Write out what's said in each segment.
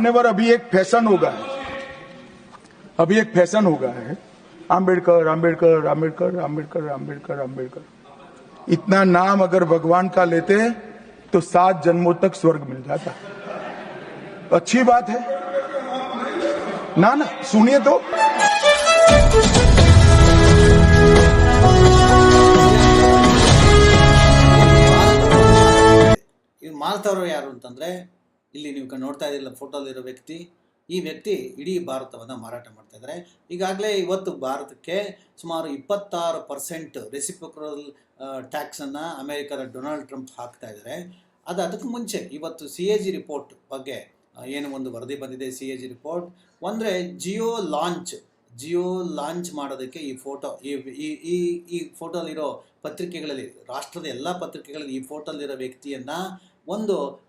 मान्यवर अभी एक फैशन हो गया है अभी एक फैशन हो गया है आम्बेडकर आम्बेडकर आम्बेडकर आम्बेडकर आम्बेडकर आम्बेडकर इतना नाम अगर भगवान का लेते हैं तो सात जन्मों तक स्वर्ग मिल जाता अच्छी बात है ना ना सुनिए तो ಇದು ಮಾಲ್ತವರು ಯಾರು ಅಂತಂದ್ರೆ ಇಲ್ಲಿ ನೀವು ನೋಡ್ತಾ ಇದ್ದಿಲ್ಲ ಫೋಟೋದಲ್ಲಿರೋ ವ್ಯಕ್ತಿ, ಈ ವ್ಯಕ್ತಿ ಇಡೀ ಭಾರತವನ್ನು ಮಾರಾಟ ಮಾಡ್ತಾ ಇದ್ದಾರೆ. ಈಗಾಗಲೇ ಇವತ್ತು ಭಾರತಕ್ಕೆ ಸುಮಾರು ಇಪ್ಪತ್ತಾರು ಪರ್ಸೆಂಟ್ ರೆಸಿಪ್ರೋಕಲ್ ಟ್ಯಾಕ್ಸನ್ನು ಅಮೇರಿಕಾದ ಡೊನಾಲ್ಡ್ ಟ್ರಂಪ್ ಹಾಕ್ತಾ ಇದ್ದಾರೆ. ಅದು, ಅದಕ್ಕೆ ಮುಂಚೆ ಇವತ್ತು ಸಿ ಎ ಜಿ ರಿಪೋರ್ಟ್ ಬಗ್ಗೆ ಏನು ಒಂದು ವರದಿ ಬಂದಿದೆ ಸಿ ಎ ಜಿ ರಿಪೋರ್ಟ್ ಅಂದರೆ ಜಿಯೋ ಲಾಂಚ್ ಜಿಯೋ ಲಾಂಚ್ ಮಾಡೋದಕ್ಕೆ ಈ ಫೋಟೋ ಈ ಈ ಈ ಫೋಟೋಲಿರೋ ಪತ್ರಿಕೆಗಳಲ್ಲಿ, ರಾಷ್ಟ್ರದ ಎಲ್ಲ ಪತ್ರಿಕೆಗಳಲ್ಲಿ ಈ ಫೋಟೋಲಿರೋ ವ್ಯಕ್ತಿಯನ್ನು ಒಂದು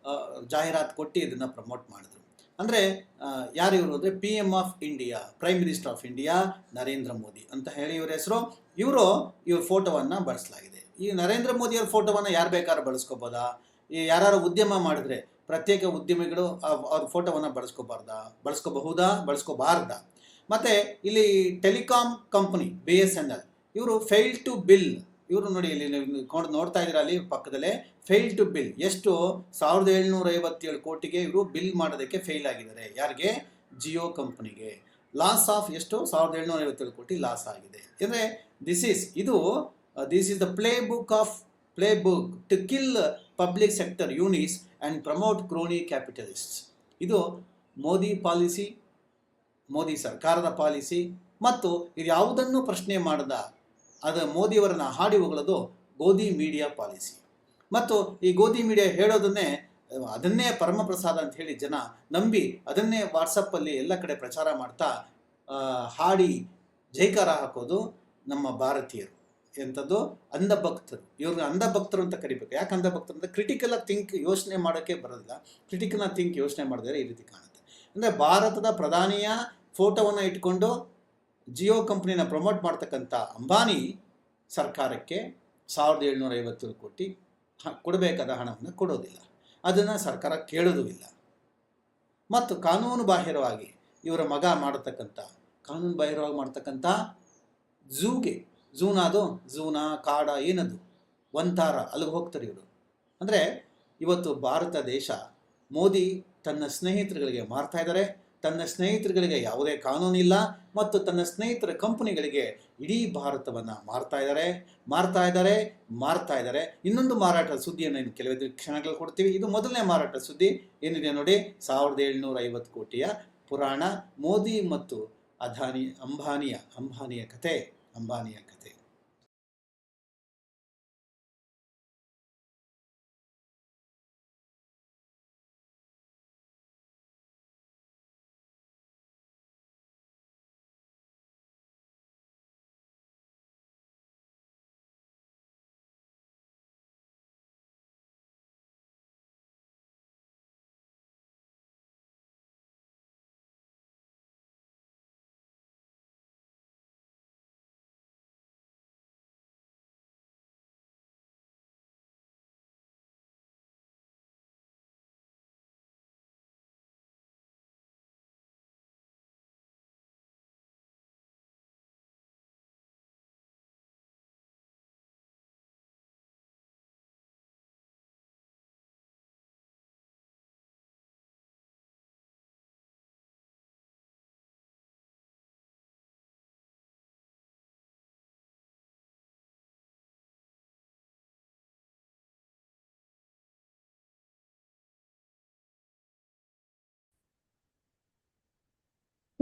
ಜಾಹೀರಾತು ಕೊಟ್ಟು ಇದನ್ನು ಪ್ರಮೋಟ್ ಮಾಡಿದ್ರು. ಅಂದರೆ ಯಾರು ಇವರು ಅಂದರೆ P M of India prime minister of India Narendra Modi ಅಂತ ಹೇಳಿ ಇವ್ರ ಹೆಸರು. ಇವರು ಇವ್ರ ಫೋಟೋವನ್ನು ಬಳಸಲಾಗಿದೆ. ಈ ನರೇಂದ್ರ ಮೋದಿಯವ್ರ ಫೋಟೋವನ್ನು ಯಾರು ಬೇಕಾದ್ರೂ ಬಳಸ್ಕೋಬೋದಾ? ಈ ಯಾರು ಉದ್ಯಮ ಮಾಡಿದ್ರೆ ಪ್ರತ್ಯೇಕ ಉದ್ಯಮಿಗಳು ಅವ್- ಅವ್ರ ಫೋಟೋವನ್ನು ಬಳಸ್ಕೋಬಾರ್ದಾ? ಬಳಸ್ಕೋಬಹುದಾ? ಬಳಸ್ಕೋಬಾರ್ದಾ? ಮತ್ತು ಇಲ್ಲಿ telecom company B S N L ಇವರು ಫೇಲ್ ಟು ಬಿಲ್ ಇವರು ನೋಡಿ ಇಲ್ಲಿ ನೀವು ನೋಡ್ತಾ ಇದ್ದೀರಾ ಅಲ್ಲಿ ಪಕ್ಕದಲ್ಲೇ? ಫೇಲ್ ಟು ಬಿಲ್ ಎಷ್ಟು? ಸಾವಿರದ ಏಳ್ನೂರ ಐವತ್ತೇಳು ಕೋಟಿಗೆ ಇವರು ಬಿಲ್ ಮಾಡೋದಕ್ಕೆ ಫೇಲ್ ಆಗಿದ್ದಾರೆ. ಯಾರಿಗೆ? ಜಿಯೋ ಕಂಪನಿಗೆ ಲಾಸ್ ಆಫ್ ಎಷ್ಟು? ಸಾವಿರದ ಏಳ್ನೂರ ಐವತ್ತೇಳು ಕೋಟಿ ಲಾಸ್ ಆಗಿದೆ. ಅಂದರೆ ದಿಸ್ ಈಸ್ ಇದು this is the playbook of playbook to kill public sector units and promote crony capitalists ಇದು ಮೋದಿ ಪಾಲಿಸಿ, ಮೋದಿ ಸರ್ಕಾರದ ಪಾಲಿಸಿ, ಮತ್ತು ಇದು ಯಾವುದನ್ನು ಪ್ರಶ್ನೆ ಮಾಡದ? ಅದು ಮೋದಿಯವರನ್ನ ಹಾಡಿ ಹೊಗಳೋದು ಗೋಧಿ ಮೀಡಿಯಾ ಪಾಲಿಸಿ. ಮತ್ತು ಈ ಗೋಧಿ ಮೀಡಿಯಾ ಹೇಳೋದನ್ನೇ, ಅದನ್ನೇ ಪರಮಪ್ರಸಾದ ಅಂತ ಹೇಳಿ ಜನ ನಂಬಿ ಅದನ್ನೇ ವಾಟ್ಸಪ್ಪಲ್ಲಿ ಎಲ್ಲ ಕಡೆ ಪ್ರಚಾರ ಮಾಡ್ತಾ ಹಾಡಿ ಜೈಕಾರ ಹಾಕೋದು ನಮ್ಮ ಭಾರತೀಯರು ಎಂಥದ್ದು ಅಂಧಭಕ್ತರು. ಇವ್ರಿಗೆ ಅಂಧಭಕ್ತರು ಅಂತ ಕರಿಬೇಕು. ಯಾಕೆ ಅಂಧಭಕ್ತರು ಅಂದರೆ ಕ್ರಿಟಿಕಲ್ ಥಿಂಕ್ ಯೋಚನೆ ಮಾಡೋಕ್ಕೆ ಬರೋದಿಲ್ಲ. ಕ್ರಿಟಿಕಲ್ ಥಿಂಕ್ ಯೋಚನೆ ಮಾಡಿದರೆ ಈ ರೀತಿ ಕಾಣುತ್ತೆ. ಅಂದರೆ ಭಾರತದ ಪ್ರಧಾನಿಯ ಫೋಟೋವನ್ನು ಇಟ್ಕೊಂಡು ಜಿಯೋ ಕಂಪ್ನಿನ ಪ್ರಮೋಟ್ ಮಾಡ್ತಕ್ಕಂಥ ಅಂಬಾನಿ ಸರ್ಕಾರಕ್ಕೆ ಸಾವಿರದ ಏಳ್ನೂರ ಐವತ್ತೇಳು ಕೋಟಿ ಹ- ಕೊಡಬೇಕಾದ ಹಣವನ್ನು ಕೊಡೋದಿಲ್ಲ. ಅದನ್ನು ಸರ್ಕಾರ ಕೇಳೋದೂ ಇಲ್ಲ. ಮತ್ತು ಕಾನೂನು ಬಾಹಿರವಾಗಿ ಇವರ ಮಗ ಮಾಡತಕ್ಕಂಥ, ಕಾನೂನು ಬಾಹಿರವಾಗಿ ಮಾಡ್ತಕ್ಕಂಥ ಝೂಗೆ, ಝೂನಾದು, ಝೂನಾ, ಕಾಡ ಏನದು ಒಂತಾರ ಅಲ್ಲಿಗೆ ಹೋಗ್ತಾರೆ ಇವರು. ಅಂದರೆ ಇವತ್ತು ಭಾರತ ದೇಶ ಮೋದಿ ತನ್ನ ಸ್ನೇಹಿತರುಗಳಿಗೆ ಮಾರ್ತಾ ಇದ್ದಾರೆ. ತನ್ನ ಸ್ನೇಹಿತರುಗಳಿಗೆ ಯಾವುದೇ ಕಾನೂನಿಲ್ಲ ಮತ್ತು ತನ್ನ ಸ್ನೇಹಿತರ ಕಂಪನಿಗಳಿಗೆ ಇಡೀ ಭಾರತವನ್ನು ಮಾರ್ತಾ ಇದ್ದಾರೆ ಮಾರ್ತಾ ಇದ್ದಾರೆ ಮಾರ್ತಾ ಇದ್ದಾರೆ. ಇನ್ನೊಂದು ಮಾರಾಟ ಸುದ್ದಿಯನ್ನು ಇನ್ನು ಕೆಲವೇ ಕ್ಷಣಗಳು ಕೊಡ್ತೀವಿ. ಇದು ಮೊದಲನೇ ಮಾರಾಟ ಸುದ್ದಿ. ಏನಿದೆ ನೋಡಿ? ಸಾವಿರದ ಏಳ್ನೂರ ಐವತ್ತು ಕೋಟಿಯ ಪುರಾಣ ಮೋದಿ ಮತ್ತು ಅದಾನಿ, ಅಂಬಾನಿಯ ಅಂಬಾನಿಯ ಕತೆ ಅಂಬಾನಿಯ ಕತೆ.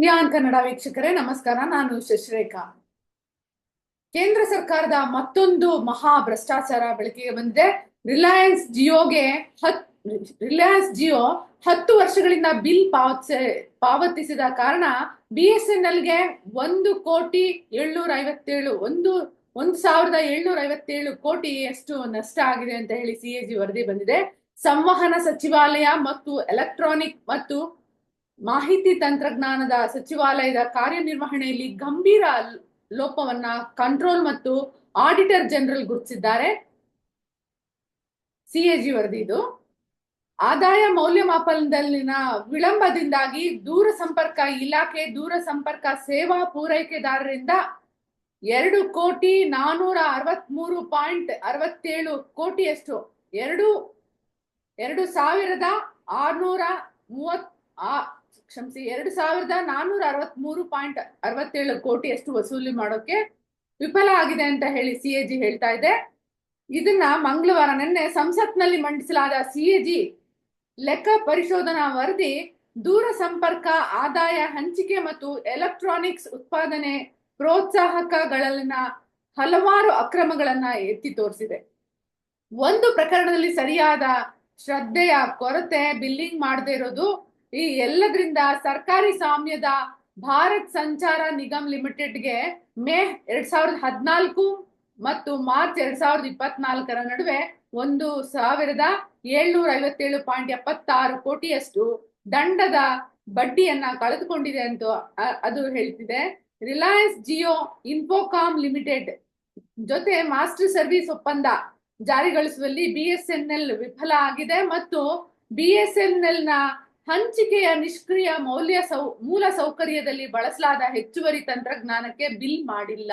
ನ್ಯಾನ್ ಕನ್ನಡ ವೀಕ್ಷಕರೇ, ನಮಸ್ಕಾರ. ನಾನು ಶಶಿರೇಖಾ. ಕೇಂದ್ರ ಸರ್ಕಾರದ ಮತ್ತೊಂದು ಮಹಾ ಭ್ರಷ್ಟಾಚಾರ ಬೆಳಕಿಗೆ ಬಂದಿದೆ. ರಿಲಯನ್ಸ್ ಜಿಯೋಗೆ ಹತ್, ರಿಲಯನ್ಸ್ ಜಿಯೋ ಹತ್ತು ವರ್ಷಗಳಿಂದ ಬಿಲ್ ಪಾವತಿಸ, ಪಾವತಿಸಿದ ಕಾರಣ ಬಿ ಎಸ್ ಎನ್ ಎಲ್ಗೆ ಒಂದು ಕೋಟಿ ಏಳ್ನೂರ ಐವತ್ತೇಳು ಒಂದು ಒಂದು ಸಾವಿರದ ಏಳ್ನೂರ ಐವತ್ತೇಳು ಕೋಟಿಯಷ್ಟು ನಷ್ಟ ಆಗಿದೆ ಅಂತ ಹೇಳಿ ಸಿ ಎ ಜಿ ವರದಿ ಬಂದಿದೆ. ಸಂವಹನ ಸಚಿವಾಲಯ ಮತ್ತು ಎಲೆಕ್ಟ್ರಾನಿಕ್ ಮತ್ತು ಮಾಹಿತಿ ತಂತ್ರಜ್ಞಾನದ ಸಚಿವಾಲಯದ ಕಾರ್ಯನಿರ್ವಹಣೆಯಲ್ಲಿ ಗಂಭೀರ ಲೋಪವನ್ನ ಕಂಟ್ರೋಲ್ ಮತ್ತು ಆಡಿಟರ್ ಜನರಲ್ ಗುರುತಿಸಿದ್ದಾರೆ. ಸಿಎಜಿ ವರದಿ ಇದು. ಆದಾಯ ಮೌಲ್ಯಮಾಪನದಲ್ಲಿನ ವಿಳಂಬದಿಂದಾಗಿ ದೂರ ಸಂಪರ್ಕ ಇಲಾಖೆ, ದೂರ ಸಂಪರ್ಕ ಸೇವಾ ಪೂರೈಕೆದಾರರಿಂದ ಎರಡು ಕೋಟಿ ನಾನೂರ ಅರವತ್ಮೂರು ಪಾಯಿಂಟ್ ಅರವತ್ತೇಳು ಕೋಟಿಯಷ್ಟು. ಎರಡು ಎರಡು ಸಾವಿರದ ಆರ್ನೂರ ಮೂವತ್ ಕ್ಷಮಿಸಿ, ಎರಡು ಸಾವಿರದ ನಾನೂರ ಅರವತ್ಮೂರು ಪಾಯಿಂಟ್ ಅರವತ್ತೇಳು ಕೋಟಿಯಷ್ಟು ವಸೂಲಿ ಮಾಡೋಕೆ ವಿಫಲ ಆಗಿದೆ ಅಂತ ಹೇಳಿ ಸಿಎಜಿ ಹೇಳ್ತಾ ಇದೆ. ಇದನ್ನ ಮಂಗಳವಾರ ನಿನ್ನೆ ಸಂಸತ್ನಲ್ಲಿ ಮಂಡಿಸಲಾದ ಸಿಎಜಿ ಲೆಕ್ಕ ಪರಿಶೋಧನಾ ವರದಿ ದೂರ ಸಂಪರ್ಕ, ಆದಾಯ ಹಂಚಿಕೆ ಮತ್ತು ಎಲೆಕ್ಟ್ರಾನಿಕ್ಸ್ ಉತ್ಪಾದನೆ ಪ್ರೋತ್ಸಾಹಕಗಳಲ್ಲಿನ ಹಲವಾರು ಅಕ್ರಮಗಳನ್ನ ಎತ್ತಿ ತೋರಿಸಿದೆ. ಒಂದು ಪ್ರಕರಣದಲ್ಲಿ ಸರಿಯಾದ ಶ್ರದ್ಧೆಯ ಕೊರತೆ, ಬಿಲ್ಲಿಂಗ್ ಮಾಡದೇ ಇರೋದು ಈ ಎಲ್ಲದರಿಂದ ಸರ್ಕಾರಿ ಸ್ವಾಮ್ಯದ ಭಾರತ್ ಸಂಚಾರ ನಿಗಮ್ ಲಿಮಿಟೆಡ್ಗೆ ಮೇ ಎರಡ್ ಸಾವಿರದ ಹದಿನಾಲ್ಕು ಮತ್ತು ಮಾರ್ಚ್ ಎರಡ್ ಸಾವಿರದ ಇಪ್ಪತ್ನಾಲ್ಕರ ನಡುವೆ ಒಂದು ಸಾವಿರದ ಏಳ್ನೂರ ಐವತ್ತೇಳು ಪಾಯಿಂಟ್ ಎಪ್ಪತ್ತಾರು ಕೋಟಿಯಷ್ಟು ದಂಡದ ಬಡ್ಡಿಯನ್ನ ಕಳೆದುಕೊಂಡಿದೆ ಅಂತ ಅದು ಹೇಳ್ತಿದೆ. ರಿಲಯನ್ಸ್ ಜಿಯೋ ಇನ್ಫೋಕಾಮ್ ಲಿಮಿಟೆಡ್ ಜೊತೆ ಮಾಸ್ಟರ್ ಸರ್ವಿಸ್ ಒಪ್ಪಂದ ಜಾರಿಗೊಳಿಸುವಲ್ಲಿ ಬಿಎಸ್ಎನ್ಎಲ್ ವಿಫಲ ಆಗಿದೆ ಮತ್ತು ಬಿಎಸ್ಎನ್ಎಲ್ನ ಹಂಚಿಕೆಯ ನಿಷ್ಕ್ರಿಯ ಮೌಲ್ಯ ಸೌ, ಮೂಲ ಸೌಕರ್ಯದಲ್ಲಿ ಬಳಸಲಾದ ಹೆಚ್ಚುವರಿ ತಂತ್ರಜ್ಞಾನಕ್ಕೆ ಬಿಲ್ ಮಾಡಿಲ್ಲ.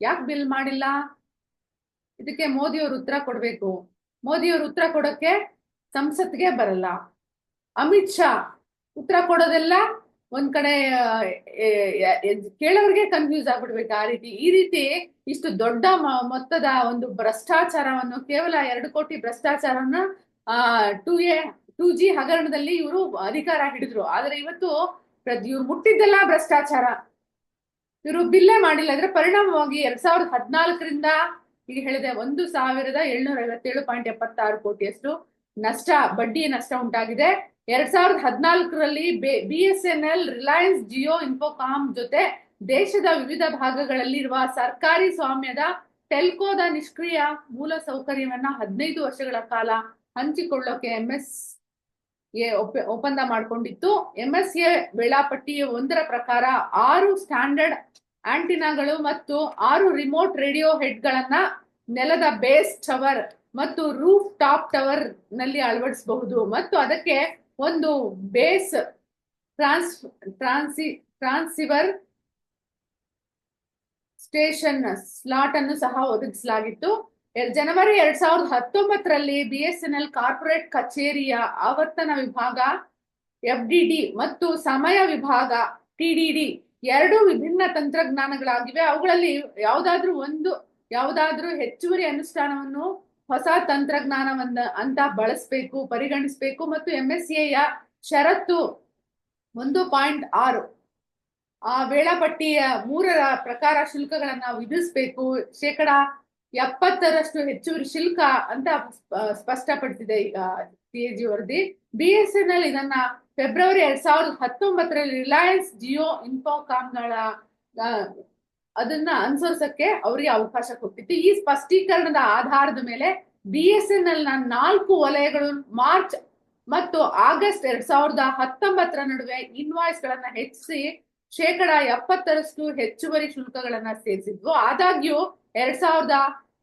ಯಾಕೆ ಬಿಲ್ ಮಾಡಿಲ್ಲ? ಇದಕ್ಕೆ ಮೋದಿಯವರು ಉತ್ತರ ಕೊಡಬೇಕು. ಮೋದಿಯವರು ಉತ್ತರ ಕೊಡೋಕೆ ಸಂಸತ್ಗೆ ಬರಲ್ಲ. ಅಮಿತ್ ಶಾ ಉತ್ತರ ಕೊಡೋದೆಲ್ಲ ಒಂದ್ ಕಡೆ ಕೇಳೋರ್ಗೆ ಕನ್ಫ್ಯೂಸ್ ಆಗ್ಬಿಡ್ಬೇಕು. ಆ ರೀತಿ, ಈ ರೀತಿ ಇಷ್ಟು ದೊಡ್ಡ ಮೊತ್ತದ ಒಂದು ಭ್ರಷ್ಟಾಚಾರವನ್ನು ಕೇವಲ ಎರಡು ಕೋಟಿ ಭ್ರಷ್ಟಾಚಾರವನ್ನ ಆ ಟು ಎ ಟೂ ಜಿ ಹಗರಣದಲ್ಲಿ ಇವರು ಅಧಿಕಾರ ಹಿಡಿದ್ರು. ಆದ್ರೆ ಇವತ್ತು ಇವ್ರು ಮುಟ್ಟಿದ್ದೆಲ್ಲ ಭ್ರಷ್ಟಾಚಾರ. ಇವರು ಬಿಲ್ಲೇ ಮಾಡಿಲ್ಲ. ಅಂದ್ರೆ ಪರಿಣಾಮವಾಗಿ ಎರಡ್ ಸಾವಿರದ ಹದಿನಾಲ್ಕರಿಂದ ಈಗ ಹೇಳಿದೆ, ಒಂದು ಸಾವಿರದ ಏಳ್ನೂರ ಐವತ್ತೇಳು ಪಾಯಿಂಟ್ ಎಪ್ಪತ್ತಾರು ಕೋಟಿಯಷ್ಟು ನಷ್ಟ, ಬಡ್ಡಿ ನಷ್ಟ ಉಂಟಾಗಿದೆ. ಎರಡ್ ಸಾವಿರದ ಹದಿನಾಲ್ಕರಲ್ಲಿ B S N L, Reliance Jio Infocomm ಜೊತೆ ದೇಶದ ವಿವಿಧ ಭಾಗಗಳಲ್ಲಿರುವ ಸರ್ಕಾರಿ ಸ್ವಾಮ್ಯದ ಟೆಲ್ಕೋದ ನಿಷ್ಕ್ರಿಯ ಮೂಲ ಸೌಕರ್ಯವನ್ನ ಹದಿನೈದು ವರ್ಷಗಳ ಕಾಲ ಹಂಚಿಕೊಳ್ಳೋಕೆ ಎಂಎಸ್ ಎ ಒಪ್ಪ- ಒಪ್ಪಂದ ಮಾಡಿಕೊಂಡಿತ್ತು. ಎ ವೇಳಾಪಟ್ಟಿ ಒಂದರ ಪ್ರಕಾರ ಆರು ಸ್ಟ್ಯಾಂಡರ್ಡ್ ಆಂಟಿನಾಗಳು ಮತ್ತು ಆರು ರಿಮೋಟ್ ರೇಡಿಯೋ ಹೆಡ್ಗಳನ್ನ ನೆಲದ ಬೇಸ್ ಟವರ್ ಮತ್ತು ರೂಫ್ ಟಾಪ್ ಟವರ್ನಲ್ಲಿ ಅಳವಡಿಸಬಹುದು. ಮತ್ತು ಅದಕ್ಕೆ ಒಂದು ಬೇಸ್ ಟ್ರಾನ್ಸ್, ಟ್ರಾನ್ಸಿ, ಟ್ರಾನ್ಸಿವರ್ ಸ್ಟೇಷನ್ ಸ್ಲಾಟ್ ಅನ್ನು ಸಹ ಒದಗಿಸಲಾಗಿತ್ತು. ಜನವರಿ ಎರಡ್ ಸಾವಿರದ ಹತ್ತೊಂಬತ್ತರಲ್ಲಿ ಬಿಎಸ್ ಎನ್ ಎಲ್ ಕಾರ್ಪೊರೇಟ್ ಕಚೇರಿಯ ಆವರ್ತನ ವಿಭಾಗ ಎಫ್ ಡಿ ಮತ್ತು ಸಮಯ ವಿಭಾಗ, ಟಿಡಿಡಿ ಎರಡು ವಿಭಿನ್ನ ತಂತ್ರಜ್ಞಾನಗಳಾಗಿವೆ. ಅವುಗಳಲ್ಲಿ ಯಾವುದಾದ್ರೂ ಒಂದು, ಯಾವುದಾದ್ರೂ ಹೆಚ್ಚುವರಿ ಅನುಷ್ಠಾನವನ್ನು ಹೊಸ ತಂತ್ರಜ್ಞಾನವನ್ನ ಅಂತ ಬಳಸಬೇಕು, ಪರಿಗಣಿಸಬೇಕು ಮತ್ತು ಎಂಎಸ್ಎಯ ಷರತ್ತು ಒಂದು ಪಾಯಿಂಟ್ ಆರು. ಆ ವೇಳಾಪಟ್ಟಿಯ ಮೂರರ ಪ್ರಕಾರ ಶುಲ್ಕಗಳನ್ನ ವಿಧಿಸಬೇಕು. ಶೇಕಡ ಎಪ್ಪತ್ತರಷ್ಟು ಹೆಚ್ಚುವರಿ ಶುಲ್ಕ ಅಂತ ಸ್ಪ- ಸ್ಪಷ್ಟಪಡಿಸಿದೆ ಸಿಎಜಿ ವರದಿ. ಬಿಎಸ್ಎನ್ಎಲ್ ಇದನ್ನ ಫೆಬ್ರವರಿ ಎರಡ್ ಸಾವಿರದ ಹತ್ತೊಂಬತ್ತರಲ್ಲಿ ರಿಲಯನ್ಸ್ ಜಿಯೋ ಇನ್ಫೋಕಾಮ್ಗಳ ಅದನ್ನ ಅನುಸರಿಸಕ್ಕೆ ಅವರಿಗೆ ಅವಕಾಶ ಕೊಟ್ಟಿತ್ತು. ಈ ಸ್ಪಷ್ಟೀಕರಣದ ಆಧಾರದ ಮೇಲೆ ಬಿಎಸ್ಎನ್ಎಲ್ನ ನಾಲ್ಕು ವಲಯಗಳು ಮಾರ್ಚ್ ಮತ್ತು ಆಗಸ್ಟ್ ಎರಡ್ ಸಾವಿರದ ಹತ್ತೊಂಬತ್ತರ ನಡುವೆ ಇನ್ವಾಯ್ಸ್ ಗಳನ್ನ ಹೆಚ್ಚಿಸಿ ಶೇಕಡ ಎಪ್ಪತ್ತರಷ್ಟು ಹೆಚ್ಚುವರಿ ಶುಲ್ಕಗಳನ್ನ ಸೇರಿಸಿದ್ವು. ಆದಾಗ್ಯೂ ಎರಡ್ ಸಾವಿರದ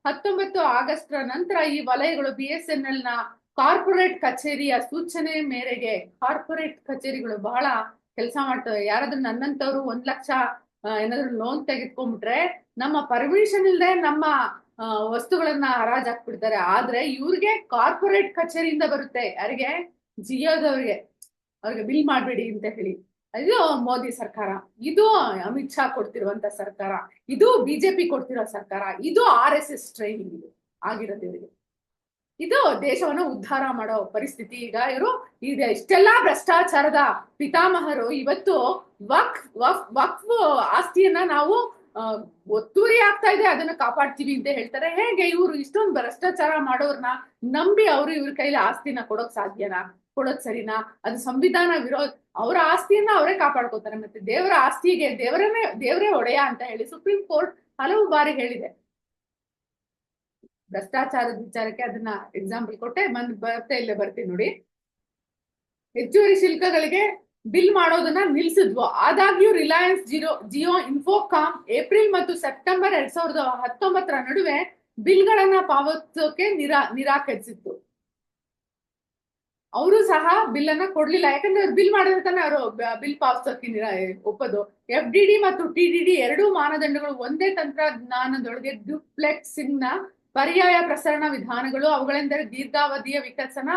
ಹತ್ತೊಂಬತ್ತು ಆಗಸ್ಟ್ ನಂತರ ಈ ವಲಯಗಳು ಬಿಎಸ್ ಎನ್ ಎಲ್ನ ಕಾರ್ಪೊರೇಟ್ ಕಚೇರಿಯ ಸೂಚನೆ ಮೇರೆಗೆ, ಕಾರ್ಪೊರೇಟ್ ಕಚೇರಿಗಳು ಬಹಳ ಕೆಲಸ ಮಾಡ್ತವೆ. ಯಾರಾದ್ರೂ ನನ್ನಂತವ್ರು ಒಂದ್ ಲಕ್ಷ ಏನಾದ್ರೂ ಲೋನ್ ತೆಗೆದುಕೊಂಡ್ಬಿಟ್ರೆ ನಮ್ಮ ಪರ್ಮಿಷನ್ ಇಲ್ಲದೆ ನಮ್ಮ ವಸ್ತುಗಳನ್ನ ಹರಾಜ್ ಹಾಕ್ಬಿಡ್ತಾರೆ. ಆದ್ರೆ ಇವ್ರಿಗೆ ಕಾರ್ಪೊರೇಟ್ ಕಚೇರಿಯಿಂದ ಬರುತ್ತೆ. ಯಾರಿಗೆ? ಜಿಯೋದವ್ರಿಗೆ. ಅವ್ರಿಗೆ ಬಿಲ್ ಮಾಡ್ಬೇಡಿ ಅಂತ ಹೇಳಿ. ಇದು ಮೋದಿ ಸರ್ಕಾರ, ಇದು ಅಮಿತ್ ಶಾ ಕೊಡ್ತಿರುವಂತ ಸರ್ಕಾರ, ಇದು ಬಿಜೆಪಿ ಕೊಡ್ತಿರೋ ಸರ್ಕಾರ, ಇದು ಆರ್ ಎಸ್ ಎಸ್ ಟ್ರೈನಿಂಗ್ ಇದು ಆಗಿರೋದು ಇದು ದೇಶವನ್ನು ಉದ್ಧಾರ ಮಾಡೋ ಪರಿಸ್ಥಿತಿ ಈಗ ಇವರು ಈಗ ಇಷ್ಟೆಲ್ಲಾ ಭ್ರಷ್ಟಾಚಾರದ ಪಿತಾಮಹರು ಇವತ್ತು ವಕ್ ವಕ್ ವಕ್ಫ್ ಆಸ್ತಿಯನ್ನ ನಾವು ಒತ್ತುವರಿ ಆಗ್ತಾ ಇದೆ, ಅದನ್ನ ಕಾಪಾಡ್ತೀವಿ ಅಂತ ಹೇಳ್ತಾರೆ. ಹೇಗೆ ಇವರು ಇಷ್ಟೊಂದು ಭ್ರಷ್ಟಾಚಾರ ಮಾಡೋರ್ನ ನಂಬಿ ಅವರು ಇವ್ರ ಕೈಲಿ ಆಸ್ತಿನ ಕೊಡೋಕ್ ಸಾಧ್ಯನಾ? ಕೊಡೋದ್ ಸರಿನಾ? ಅದು ಸಂವಿಧಾನ ವಿರೋಧ ಅವರ ಆಸ್ತಿಯನ್ನ ಅವರೇ ಕಾಪಾಡ್ಕೋತಾರೆ. ಮತ್ತೆ ದೇವರ ಆಸ್ತಿಗೆ ದೇವರನ್ನೇ, ದೇವರೇ ಒಡೆಯ ಅಂತ ಹೇಳಿ ಸುಪ್ರೀಂ ಕೋರ್ಟ್ ಹಲವು ಬಾರಿ ಹೇಳಿದೆ. ಭ್ರಷ್ಟಾಚಾರದ ವಿಚಾರಕ್ಕೆ ಅದನ್ನ ಎಕ್ಸಾಂಪಲ್ ಕೊಟ್ಟೆ. ಬಂದ್, ಬರ್ತಾ ಇಲ್ಲೇ ಬರ್ತೀನಿ ನೋಡಿ. ಹೆಚ್ಚುವರಿ ಶುಲ್ಕಗಳಿಗೆ ಬಿಲ್ ಮಾಡೋದನ್ನ ನಿಲ್ಸಿದ್ವು. ಆದಾಗ್ಯೂ ರಿಲಯನ್ಸ್ ಜಿಯೋ ಜಿಯೋ ಇನ್ಫೋಕಾಮ್ ಏಪ್ರಿಲ್ ಮತ್ತು ಸೆಪ್ಟೆಂಬರ್ ಎರಡ್ ಸಾವಿರದ ಹತ್ತೊಂಬತ್ತರ ನಡುವೆ ಬಿಲ್ಗಳನ್ನ ಪಾವತಿಸೋಕೆ ನಿರಾ, ನಿರಾಕರಿಸಿತ್ತು. ಅವರು ಸಹ ಬಿಲ್ ಅನ್ನ ಕೊಡ್ಲಿಲ್ಲ. ಯಾಕಂದ್ರೆ ಅವ್ರು ಬಿಲ್ ಮಾಡಿದ್ರೆ ಅವರು ಬಿಲ್ ಪಾವತಿಸೋಕೆ ಒಪ್ಪದು ಒಪ್ಪೋದು. ಎಫ್ ಡಿ ಡಿ ಮತ್ತು ಟಿ ಡಿ ಡಿ ಎರಡೂ ಮಾನದಂಡಗಳು ಒಂದೇ ತಂತ್ರಜ್ಞಾನದೊಳಗೆ ಡ್ಯೂಪ್ಲೆಕ್ಸಿಂಗ್ನ ಪರ್ಯಾಯ ಪ್ರಸರಣ ವಿಧಾನಗಳು. ಅವುಗಳೆಂದರೆ ದೀರ್ಘಾವಧಿಯ ವಿಕಸನ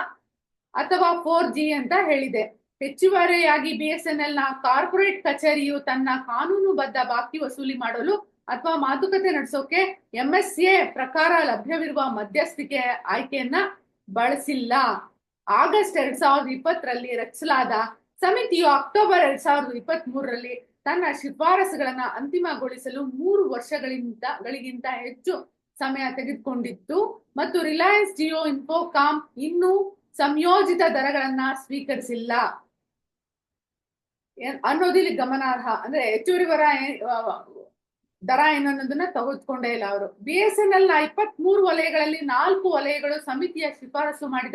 ಅಥವಾ ಫೋರ್ ಜಿ ಅಂತ ಹೇಳಿದೆ. ಹೆಚ್ಚುವರಿಯಾಗಿ ಬಿಎಸ್ಎನ್ಎಲ್ನ ಕಾರ್ಪೊರೇಟ್ ಕಚೇರಿಯು ತನ್ನ ಕಾನೂನುಬದ್ಧ ಬಾಕಿ ವಸೂಲಿ ಮಾಡಲು ಅಥವಾ ಮಾತುಕತೆ ನಡೆಸೋಕೆ ಎಂಎಸ್ಎ ಪ್ರಕಾರ ಲಭ್ಯವಿರುವ ಮಧ್ಯಸ್ಥಿಕೆ ಆಯ್ಕೆಯನ್ನ ಬಳಸಿಲ್ಲ. ಆಗಸ್ಟ್ ಎರಡ್ ಸಾವಿರದ ಇಪ್ಪತ್ತರಲ್ಲಿ ರಚಿಸಲಾದ ಸಮಿತಿಯು ಅಕ್ಟೋಬರ್ ಎರಡ್ ಸಾವಿರದ ಇಪ್ಪತ್ತ್ ಮೂರರಲ್ಲಿ ತನ್ನ ಶಿಫಾರಸುಗಳನ್ನ ಅಂತಿಮಗೊಳಿಸಲು ಮೂರು ವರ್ಷಗಳಿಂದ, ಗಳಿಗಿಂತ ಹೆಚ್ಚು ಸಮಯ ತೆಗೆದುಕೊಂಡಿತ್ತು ಮತ್ತು ರಿಲಯನ್ಸ್ ಜಿಯೋ ಇನ್ಫೋಕಾಮ್ ಇನ್ನೂ ಸಂಯೋಜಿತ ದರಗಳನ್ನ ಸ್ವೀಕರಿಸಿಲ್ಲ. ಏನ್- ಅನ್ನೋದು ಇಲ್ಲಿ ಗಮನಾರ್ಹ, ಅಂದ್ರೆ ಹೆಚ್ಚುವರಿ ವರ ದರ ಏನು ಅನ್ನೋದನ್ನ ತೆಗೆದುಕೊಂಡೇ ಇಲ್ಲ ಅವರು. ಬಿ ಎಸ್ ಎನ್ ಎಲ್ನ ಇಪ್ಪತ್ತ್ ಮೂರು ವಲಯಗಳಲ್ಲಿ ನಾಲ್ಕು ವಲಯಗಳು ಸಮಿತಿಯ ಶಿಫಾರಸು ಮಾಡಿದ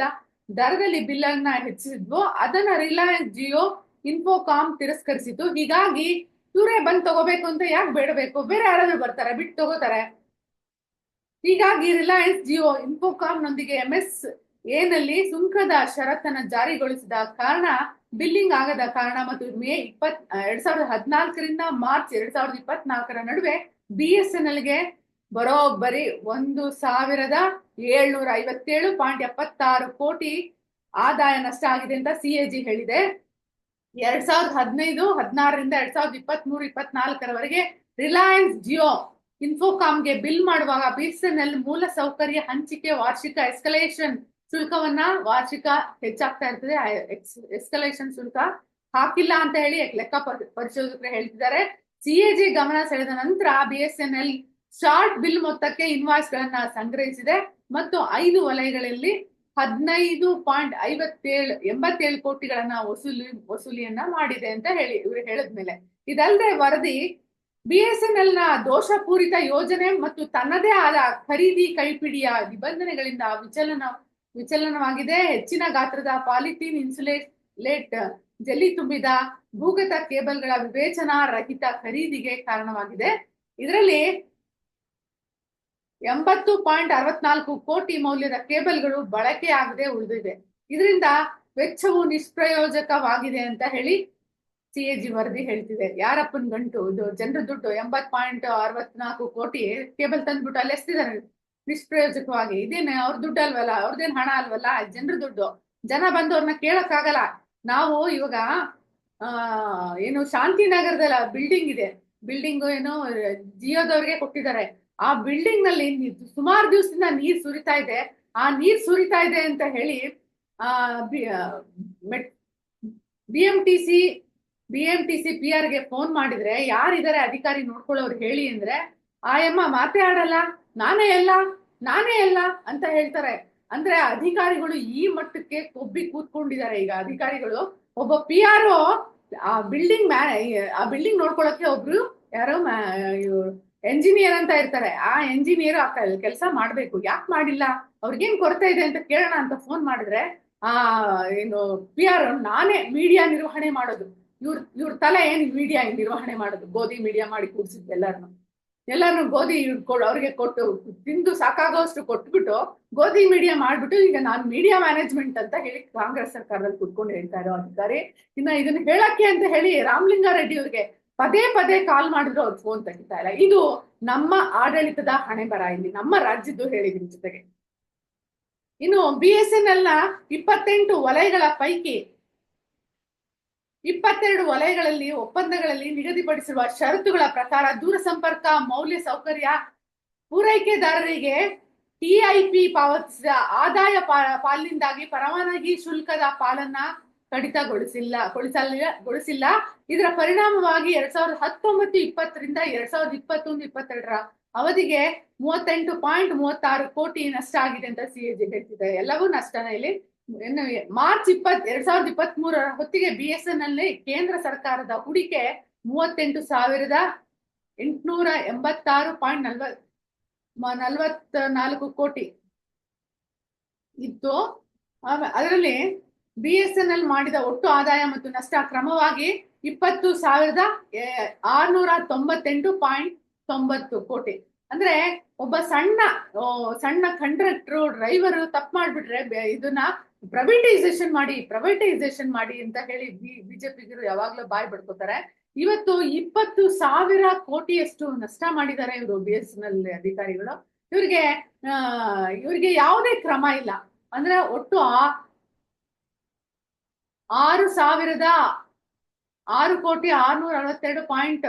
ದರದಲ್ಲಿ ಬಿಲ್ ಅನ್ನ ಹೆಚ್ಚಿಸಿದ್ವು, ಅದನ್ನ ರಿಲಯನ್ಸ್ ಜಿಯೋ ಇನ್ಫೋಕಾಮ್ ತಿರಸ್ಕರಿಸಿತು ಹೀಗಾಗಿ ಇವರೇ ಬಂದ್ ತಗೋಬೇಕು ಅಂತ ಯಾಕೆ ಬೇಡಬೇಕು? ಬೇರೆ ಯಾರಾದ್ರೂ ಬರ್ತಾರೆ? ಬಿಟ್ಟು ತಗೋತಾರೆ. ಹೀಗಾಗಿ ರಿಲಯನ್ಸ್ ಜಿಯೋ ಇನ್ಫೋಕಾಮ್ ನೊಂದಿಗೆ ಎಂಎಸ್ ಎನಲ್ಲಿ ಸುಂಕದ ಷರತ್ತನ್ನು ಜಾರಿಗೊಳಿಸಿದ ಕಾರಣ, ಬಿಲ್ಲಿಂಗ್ ಆಗದ ಕಾರಣ ಮತ್ತು ಮೇ ಇಪ್ಪತ್ ಎರಡ್ ಸಾವಿರದ ಹದಿನಾಲ್ಕರಿಂದ ಮಾರ್ಚ್ ಎರಡ್ ಸಾವಿರದ ಇಪ್ಪತ್ನಾಲ್ಕರ ನಡುವೆ ಬಿ ಎಸ್ ಬರೋಬ್ಬರಿ ಒಂದು ಸಾವಿರದ ಏಳ್ನೂರ ಐವತ್ತೇಳು ಪಾಯಿಂಟ್ ಎಪ್ಪತ್ತಾರು ಕೋಟಿ ಆದಾಯ ನಷ್ಟ ಆಗಿದೆ ಅಂತ ಸಿಎಜಿ ಹೇಳಿದೆ. ಎರಡ್ ಸಾವಿರದ ಹದಿನೈದು, ಹದಿನಾರರಿಂದ ಎರಡ್ ಸಾವಿರದ ಇಪ್ಪತ್ತ್ ಇಪ್ಪತ್ನಾಲ್ಕರವರೆಗೆ ರಿಲಯನ್ಸ್ ಜಿಯೋ ಇನ್ಫೋಕಾಮ್ಗೆ ಬಿಲ್ ಮಾಡುವಾಗ ಬಿಎಸ್ಎನ್ಎಲ್ ಮೂಲ ಸೌಕರ್ಯ ಹಂಚಿಕೆ ವಾರ್ಷಿಕ ಎಸ್ಕಲೇಷನ್ ಶುಲ್ಕವನ್ನ ವಾರ್ಷಿಕ ಹೆಚ್ಚಾಗ್ತಾ ಇರ್ತದೆ. ಎಸ್ಕಲೇಷನ್ ಶುಲ್ಕ ಹಾಕಿಲ್ಲ ಅಂತ ಹೇಳಿ ಲೆಕ್ಕ ಪರಿಶೋಧಕರು ಹೇಳ್ತಿದ್ದಾರೆ. ಸಿಎಜಿ ಗಮನ ಸೆಳೆದ ನಂತರ ಬಿಎಸ್ಎನ್ಎಲ್ ಶಾರ್ಟ್ ಬಿಲ್ ಮೊತ್ತಕ್ಕೆ ಇನ್ವಾಯ್ಸ್ ಗಳನ್ನ ಸಂಗ್ರಹಿಸಿದೆ ಮತ್ತು ಐದು ವಲಯಗಳಲ್ಲಿ ಹದಿನೈದು ಪಾಯಿಂಟ್ ಐವತ್ತೇಳು, ಎಂಬತ್ತೇಳು ಕೋಟಿಗಳನ್ನ ವಸೂಲಿ, ವಸೂಲಿಯನ್ನ ಮಾಡಿದೆ ಅಂತ ಹೇಳಿ ಇವರು ಹೇಳದ್ಮೇಲೆ. ಇದಲ್ಲದೆ ವರದಿ ಬಿಎಸ್ ಎನ್ ಎಲ್ನ ದೋಷಪೂರಿತ ಯೋಜನೆ ಮತ್ತು ತನ್ನದೇ ಆದ ಖರೀದಿ ಕೈಪಿಡಿಯ ನಿಬಂಧನೆಗಳಿಂದ ವಿಚಲನ, ವಿಚಲನವಾಗಿದೆ. ಹೆಚ್ಚಿನ ಗಾತ್ರದ ಪಾಲಿಥೀನ್, ಇನ್ಸುಲೇಟ್, ಜಲ್ಲಿ ತುಂಬಿದ ಭೂಗತ ಕೇಬಲ್ಗಳ ವಿವೇಚನಾ ರಹಿತ ಖರೀದಿಗೆ ಕಾರಣವಾಗಿದೆ. ಇದರಲ್ಲಿ ಎಂಬತ್ತು ಪಾಯಿಂಟ್ ಅರವತ್ನಾಲ್ಕು ಕೋಟಿ ಮೌಲ್ಯದ ಕೇಬಲ್ಗಳು ಬಳಕೆಯಾಗದೆ ಉಳಿದಿದೆ. ಇದರಿಂದ ವೆಚ್ಚವು ನಿಷ್ಪ್ರಯೋಜಕವಾಗಿದೆ ಅಂತ ಹೇಳಿ ಸಿಎಜಿ ವರದಿ ಹೇಳ್ತಿದೆ. ಯಾರಪ್ಪನ್ ಗಂಟು, ಇದು ಜನರ ದುಡ್ಡು ಎಂಬತ್ ಪಾಯಿಂಟ್ ಅರವತ್ನಾಲ್ಕು ಕೋಟಿ ಕೇಬಲ್ ತಂದ್ಬಿಟ್ಟು ಅಲ್ಲಿ ಎಸ್ತಿದ್ದಾರೆ. ನಿಷ್ಪ್ರಯೋಜಕವಾಗಿ. ಇದೇನೆ ಅವ್ರ ದುಡ್ಡು ಅಲ್ವಲ್ಲ? ಅವ್ರದೇನ್ ಹಣ ಅಲ್ವಲ್ಲ? ಜನರ ದುಡ್ಡು. ಜನ ಬಂದು ಅವ್ರನ್ನ ಕೇಳಕ್ ಆಗಲ್ಲ ನಾವು ಇವಾಗ, ಆ, ಏನು ಶಾಂತಿನಗರದಲ್ಲ ಬಿಲ್ಡಿಂಗ್ ಇದೆ. ಬಿಲ್ಡಿಂಗ್ ಏನು, ಜಿಯೋದವ್ರಿಗೆ ಕೊಟ್ಟಿದ್ದಾರೆ. ಆ ಬಿಲ್ಡಿಂಗ್ನಲ್ಲಿ ಸುಮಾರು ದಿವಸದಿಂದ ನೀರ್ ಸುರಿತಾ ಇದೆ. ಆ ನೀರ್ ಸುರಿತಾ ಇದೆ ಅಂತ ಹೇಳಿ, ಆ, B M T C, B M T C P ಆರ್ಗೆ phone ಮಾಡಿದ್ರೆ ಯಾರಿದಾರೆ ಅಧಿಕಾರಿ ನೋಡ್ಕೊಳ್ಳೋರು ಹೇಳಿ ಅಂದ್ರೆ ಆಯಮ್ಮ ಯಮ್ಮ ಮಾತೇ ಆಡಲ್ಲ, ನಾನೇ ಎಲ್ಲ ನಾನೇ ಎಲ್ಲ ಅಂತ ಹೇಳ್ತಾರೆ. ಅಂದ್ರೆ ಅಧಿಕಾರಿಗಳು ಈ ಮಟ್ಟಕ್ಕೆ ಕೊಬ್ಬಿ ಕೂತ್ಕೊಂಡಿದ್ದಾರೆ ಈಗ ಅಧಿಕಾರಿಗಳು. ಒಬ್ಬ ಪಿ ಆರ್ ಆ ಬಿಲ್ಡಿಂಗ್ ಮ್ಯಾ, ಆ ಬಿಲ್ಡಿಂಗ್ ನೋಡ್ಕೊಳಕ್ಕೆ ಒಬ್ರು ಯಾರೋ ಎಂಜಿನಿಯರ್ ಅಂತ ಇರ್ತಾರೆ. ಆ ಎಂಜಿನಿಯರ್ ಆ ಕೆಲಸ ಮಾಡ್ಬೇಕು. ಯಾಕೆ ಮಾಡಿಲ್ಲ? ಅವ್ರಿಗೇನ್ ಕೊರತೆ ಇದೆ ಅಂತ ಕೇಳೋಣ ಅಂತ ಫೋನ್ ಮಾಡಿದ್ರೆ, ಆ, ಏನು ಪಿ ಆರ್ ನಾನೇ ಮೀಡಿಯಾ ನಿರ್ವಹಣೆ ಮಾಡೋದು. ಇವ್ರ ಇವ್ರ ತಲೆ ಏನ್ ಮೀಡಿಯಾ ನಿರ್ವಹಣೆ ಮಾಡೋದು? ಗೋಧಿ ಮೀಡಿಯಾ ಮಾಡಿ ಕೂಡ್ಸಿದ್ ಎಲ್ಲಾರನು. ಎಲ್ಲಾರನು ಗೋಧಿ ಕೊಡು, ಅವ್ರಿಗೆ ಕೊಟ್ಟು ತಿಂದು ಸಾಕಾಗೋಷ್ಟು ಕೊಟ್ಬಿಟ್ಟು ಗೋಧಿ ಮೀಡಿಯಾ ಮಾಡ್ಬಿಟ್ಟು ಈಗ ನಾನು ಮೀಡಿಯಾ ಮ್ಯಾನೇಜ್ಮೆಂಟ್ ಅಂತ ಹೇಳಿ ಕಾಂಗ್ರೆಸ್ ಸರ್ಕಾರದಲ್ಲಿ ಕುತ್ಕೊಂಡು ಹೇಳ್ತಾ ಇರೋ ಅಧಿಕಾರಿ. ಇನ್ನ ಇದನ್ನ ಹೇಳಕ್ಕೆ ಅಂತ ಹೇಳಿ ರಾಮಲಿಂಗಾರೆಡ್ಡಿ ಅವ್ರಿಗೆ ಪದೇ ಪದೇ ಕಾಲ್ ಮಾಡಿದ್ರು ಅವ್ರು ಫೋನ್ ತೆಗಿತಾ ಇಲ್ಲ. ಇದು ನಮ್ಮ ಆಡಳಿತದ ಹಣೆ ಬರ ಇಲ್ಲಿ. ನಮ್ಮ ರಾಜ್ಯದ್ದು ಹೇಳಿದ್ರು ಜೊತೆಗೆ. ಇನ್ನು ಬಿ ಎಸ್ ಎನ್ ಎಲ್ನ ಇಪ್ಪತ್ತೆಂಟು ವಲಯಗಳ ಪೈಕಿ ಇಪ್ಪತ್ತೆರಡು ವಲಯಗಳಲ್ಲಿ ಒಪ್ಪಂದಗಳಲ್ಲಿ ನಿಗದಿಪಡಿಸಿರುವ ಷರತ್ತುಗಳ ಪ್ರಕಾರ ದೂರ ಸಂಪರ್ಕ, ಮೌಲ್ಯ ಸೌಕರ್ಯ, ಪೂರೈಕೆದಾರರಿಗೆ ಟಿಐಪಿ ಪಾವತಿಸಿದ ಆದಾಯ ಪಾಲಿನಿಂದಾಗಿ ಪರವಾನಗಿ ಶುಲ್ಕದ ಪಾಲನ್ನ ಕಡಿತಗೊಳಿಸಿಲ್ಲ ಕೊಳಿಸಲಿಲ್ಲ ಗೊಳಿಸಿಲ್ಲ. ಇದರ ಪರಿಣಾಮವಾಗಿ ಎರಡ್ ಸಾವಿರದ ಹತ್ತೊಂಬತ್ತು ಇಪ್ಪತ್ತರಿಂದ ಎರಡ್ ಸಾವಿರದ ಇಪ್ಪತ್ತೊಂದು, ಇಪ್ಪತ್ತೆರಡರ ಅವಧಿಗೆ ಮೂವತ್ತೆಂಟು ಪಾಯಿಂಟ್ ಮೂವತ್ತಾರು ಕೋಟಿ ನಷ್ಟ ಆಗಿದೆ ಅಂತ ಸಿಎಜಿ ಹೇಳ್ತಿದೆ. ಎಲ್ಲವೂ ನಷ್ಟನೇ ಇಲ್ಲಿ. ಮಾರ್ಚ್ ಇಪ್ಪತ್, ಎರಡ್ ಸಾವಿರದ ಇಪ್ಪತ್ತ್ ಮೂರರ ಹೊತ್ತಿಗೆ ಬಿ ಎಸ್ ಎನ್ ಅಲ್ಲಿ ಕೇಂದ್ರ ಸರ್ಕಾರದ ಹೂಡಿಕೆ ಮೂವತ್ತೆಂಟು ಸಾವಿರದ ಎಂಟುನೂರ ಎಂಬತ್ತಾರು ಪಾಯಿಂಟ್ ನಲ್ವತ್ ನಲ್ವತ್ತ ನಾಲ್ಕು ಕೋಟಿ ಇತ್ತು ಅದರಲ್ಲಿ ಬಿ ಎಸ್ ಎನ್ ಎಲ್ ಮಾಡಿದ ಒಟ್ಟು ಆದಾಯ ಮತ್ತು ನಷ್ಟ ಕ್ರಮವಾಗಿ ಇಪ್ಪತ್ತು ಸಾವಿರದ ಆರ್ನೂರ ತೊಂಬತ್ತೆಂಟು ಪಾಯಿಂಟ್ ತೊಂಬತ್ತು ಕೋಟಿ. ಅಂದ್ರೆ ಒಬ್ಬ ಸಣ್ಣ ಸಣ್ಣ ಕಂಡಕ್ಟರ್, ಡ್ರೈವರ್ ತಪ್ಪು ಮಾಡ್ಬಿಟ್ರೆ ಇದನ್ನ ಪ್ರೈವೇಟೈಸೇಷನ್ ಮಾಡಿ ಪ್ರೈವೇಟೈಸೇಷನ್ ಮಾಡಿ ಅಂತ ಹೇಳಿ ಬಿಜೆಪಿಗರು ಯಾವಾಗ್ಲೂ ಬಾಯ್ ಬಡ್ಕೋತಾರೆ. ಇವತ್ತು ಇಪ್ಪತ್ತು ಸಾವಿರ ಕೋಟಿಯಷ್ಟು ನಷ್ಟ ಮಾಡಿದ್ದಾರೆ ಇವರು ಬಿ ಎಸ್ ಎನ್ ಎಲ್ ಅಧಿಕಾರಿಗಳು. ಇವ್ರಿಗೆ ಇವ್ರಿಗೆ ಯಾವುದೇ ಕ್ರಮ ಇಲ್ಲ. ಅಂದ್ರೆ ಒಟ್ಟು ಆರು ಸಾವಿರದ ಆರು ಕೋಟಿ ಆರ್ನೂರ ಅರವತ್ತೆರಡು ಪಾಯಿಂಟ್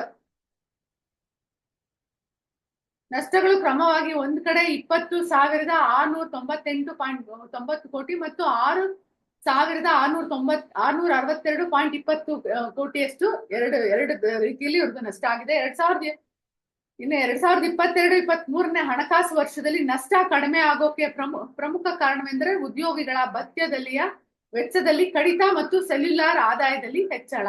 ನಷ್ಟಗಳು ಕ್ರಮವಾಗಿ ಒಂದ್ ಕಡೆ ಇಪ್ಪತ್ತು ಸಾವಿರದ ಆರ್ನೂರ ತೊಂಬತ್ತೆಂಟು ಪಾಯಿಂಟ್ ತೊಂಬತ್ತು ಕೋಟಿ ಮತ್ತು ಆರು ಸಾವಿರದ ಆರ್ನೂರ ತೊಂಬತ್ ಆರ್ನೂರ ಅರವತ್ತೆರಡು ಪಾಯಿಂಟ್ ಇಪ್ಪತ್ತು ಕೋಟಿಯಷ್ಟು ಎರಡು ಎರಡು ರೀತಿಯಲ್ಲಿ ಇವ್ರದ್ದು ನಷ್ಟ ಆಗಿದೆ. ಎರಡ್ ಸಾವಿರದ ಇನ್ನು ಎರಡ್ ಸಾವಿರದ ಇಪ್ಪತ್ತೆರಡು ಇಪ್ಪತ್ತ್ ಮೂರನೇ ಹಣಕಾಸು ವರ್ಷದಲ್ಲಿ ನಷ್ಟ ಕಡಿಮೆ ಆಗೋಕೆ ಪ್ರಮು, ಪ್ರಮುಖ ಕಾರಣವೆಂದರೆ ಉದ್ಯೋಗಿಗಳ ಭತ್ಯದಲ್ಲಿಯ ವೆಚ್ಚದಲ್ಲಿ ಕಡಿತ ಮತ್ತು ಸೆಲ್ಯುಲಾರ್ ಆದಾಯದಲ್ಲಿ ಹೆಚ್ಚಳ.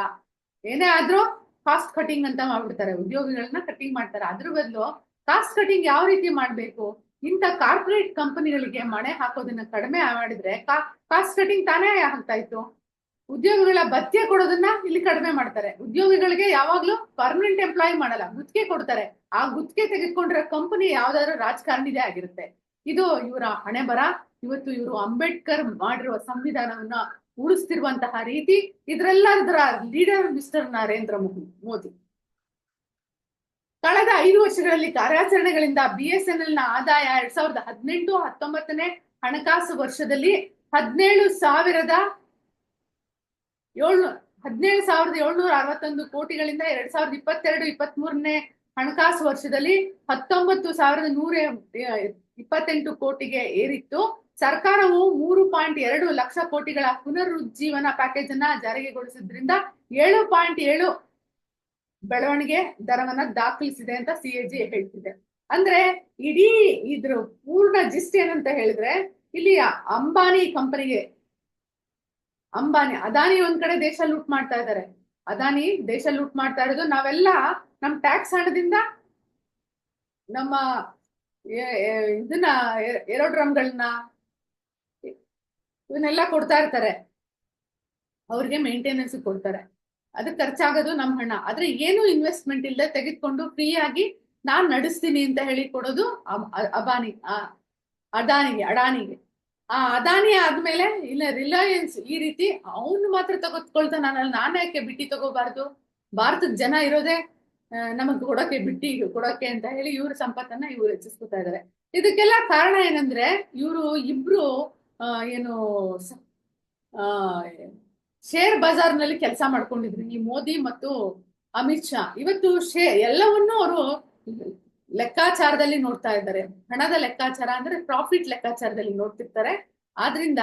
ಏನೇ ಆದ್ರೂ ಕಾಸ್ಟ್ ಕಟಿಂಗ್ ಅಂತ ಮಾಡ್ಬಿಡ್ತಾರೆ ಉದ್ಯೋಗಿಗಳನ್ನ ಕಟಿಂಗ್ ಮಾಡ್ತಾರೆ. ಅದ್ರ ಬದಲು ಕಾಸ್ಟ್ ಕಟಿಂಗ್ ಯಾವ ರೀತಿ ಮಾಡ್ಬೇಕು? ಇಂಥ ಕಾರ್ಪೊರೇಟ್ ಕಂಪನಿಗಳಿಗೆ ಮಣೆ ಹಾಕೋದನ್ನ ಕಡಿಮೆ ಮಾಡಿದ್ರೆ ಕಾಸ್ಟ್ ಕಟಿಂಗ್ ತಾನೇ ಆಗ್ತಾ ಇತ್ತು. ಉದ್ಯೋಗಿಗಳ ಭತ್ಯೆ ಕೊಡೋದನ್ನ ಇಲ್ಲಿ ಕಡಿಮೆ ಮಾಡ್ತಾರೆ. ಉದ್ಯೋಗಿಗಳಿಗೆ ಯಾವಾಗ್ಲೂ ಪರ್ಮನೆಂಟ್ ಎಂಪ್ಲಾಯ್ ಮಾಡಲ್ಲ, ಗುತ್ತಿಗೆ ಕೊಡ್ತಾರೆ. ಆ ಗುತ್ತಿಗೆ ತೆಗೆದುಕೊಂಡಿರೋ ಕಂಪನಿ ಯಾವ್ದಾದ್ರು ರಾಜಕಾರಣಿದೇ ಆಗಿರುತ್ತೆ. ಇದು ಇವರ ಹಣೆ ಬರ. ಇವತ್ತು ಇವರು ಅಂಬೇಡ್ಕರ್ ಮಾಡಿರುವ ಸಂವಿಧಾನವನ್ನ ಉಳಿಸ್ತಿರುವಂತಹ ರೀತಿ ಇದ್ರೆಲ್ಲದರ ಲೀಡರ್ ಮಿಸ್ಟರ್ ನರೇಂದ್ರ ಮೋದಿ ಕಳೆದ ಐದು ವರ್ಷಗಳಲ್ಲಿ ಕಾರ್ಯಾಚರಣೆಗಳಿಂದ ಬಿಎಸ್ಎನ್ಎಲ್ನ ಆದಾಯ ಎರಡ್ ಸಾವಿರದ ಹದಿನೆಂಟು, ಹತ್ತೊಂಬತ್ತನೇ ಹಣಕಾಸು ವರ್ಷದಲ್ಲಿ ಹದಿನೇಳು ಸಾವಿರದ ಏಳ್ನೂರ ಹದಿನೇಳು ಸಾವಿರದ ಏಳ್ನೂರ ಅರವತ್ತೊಂದು ಕೋಟಿಗಳಿಂದ ಎರಡ್ ಸಾವಿರದ ಇಪ್ಪತ್ತೆರಡು ಇಪ್ಪತ್ತ್ ಮೂರನೇ ಹಣಕಾಸು ವರ್ಷದಲ್ಲಿ ಹತ್ತೊಂಬತ್ತು ಸಾವಿರದ ನೂರ ಇಪ್ಪತ್ತೆಂಟು ಕೋಟಿಗೆ ಏರಿತ್ತು. ಸರ್ಕಾರವು ಮೂರು ಪಾಯಿಂಟ್ ಎರಡು ಲಕ್ಷ ಕೋಟಿಗಳ ಪುನರುಜ್ಜೀವನ ಪ್ಯಾಕೇಜ್ ಅನ್ನ ಜಾರಿಗೆಗೊಳಿಸಿದ್ರಿಂದ ಏಳು ಪಾಯಿಂಟ್ ಏಳು ಬೆಳವಣಿಗೆ ದರವನ್ನ ದಾಖಲಿಸಿದೆ ಅಂತ ಸಿಎಜಿ ಹೇಳ್ತಿದೆ. ಅಂದ್ರೆ ಇಡೀ ಇದ್ರ ಪೂರ್ಣ ಜಿಸ್ಟ್ ಏನಂತ ಹೇಳಿದ್ರೆ ಇಲ್ಲಿ ಅಂಬಾನಿ ಕಂಪನಿಗೆ, ಅಂಬಾನಿ, ಅದಾನಿ ಒಂದ್ ಕಡೆ ದೇಶ ಲೂಟ್ ಮಾಡ್ತಾ ಇದ್ದಾರೆ ಅದಾನಿ ದೇಶ ಲೂಟ್ ಮಾಡ್ತಾ ಇರೋದು, ನಾವೆಲ್ಲ ನಮ್ ಟ್ಯಾಕ್ಸ್ ಹಣದಿಂದ ನಮ್ಮ ಇದನ್ನ ಏರೋಡ್ರಮ್ಗಳನ್ನ ಇವನ್ನೆಲ್ಲ ಕೊಡ್ತಾ ಇರ್ತಾರೆ. ಅವ್ರಿಗೆ ಮೇಂಟೆನೆನ್ಸ್ ಕೊಡ್ತಾರೆ. ಅದಕ್ಕೆ ಖರ್ಚಾಗೋದು ನಮ್ಮ ಹಣ. ಆದ್ರೆ ಏನು ಇನ್ವೆಸ್ಟ್ಮೆಂಟ್ ಇಲ್ಲದೆ ತೆಗೆದುಕೊಂಡು ಫ್ರೀ ಆಗಿ ನಾನ್ ನಡೆಸ್ತೀನಿ ಅಂತ ಹೇಳಿ ಕೊಡೋದು ಅಬಾನಿ ಆ, ಅದಾನಿಗೆ ಅಡಾನಿಗೆ. ಆ ಅದಾನಿ ಆದ್ಮೇಲೆ ಇಲ್ಲ ರಿಲಯನ್ಸ್ ಈ ರೀತಿ ಅವನು ಮಾತ್ರ ತಗೋತ್ಕೊಳ್ತಾನೆ ನಾನು ಯಾಕೆ ಬಿಟ್ಟಿ ತಗೋಬಾರ್ದು? ಭಾರತದ ಜನ ಇರೋದೇ ನಮಗ್ ಕೊಡೋಕೆ ಬಿಟ್ಟಿ ಕೊಡೋಕೆ ಅಂತ ಹೇಳಿ ಇವ್ರ ಸಂಪತ್ತನ್ನ ಇವ್ರು ಹೆಚ್ಚಿಸ್ಕೊತಾ ಇದಾರೆ. ಇದಕ್ಕೆಲ್ಲ ಕಾರಣ ಏನಂದ್ರೆ ಇವರು ಇಬ್ರು ಏನು ಶೇರ್ ಆ, ನಲ್ಲಿ ಕೆಲಸ ಮಾಡ್ಕೊಂಡಿದ್ರು. ಈ ಮೋದಿ ಮತ್ತು ಅಮಿತ್ ಶಾ. ಇವತ್ತು ಶೇ ಎಲ್ಲವನ್ನೂ ಅವರು ಲೆಕ್ಕಾಚಾರದಲ್ಲಿ ನೋಡ್ತಾ ಇದ್ದಾರೆ. ಹಣದ ಲೆಕ್ಕಾಚಾರ ಅಂದ್ರೆ ಪ್ರಾಫಿಟ್ ಲೆಕ್ಕಾಚಾರದಲ್ಲಿ ನೋಡ್ತಿರ್ತಾರೆ. ಆದ್ರಿಂದ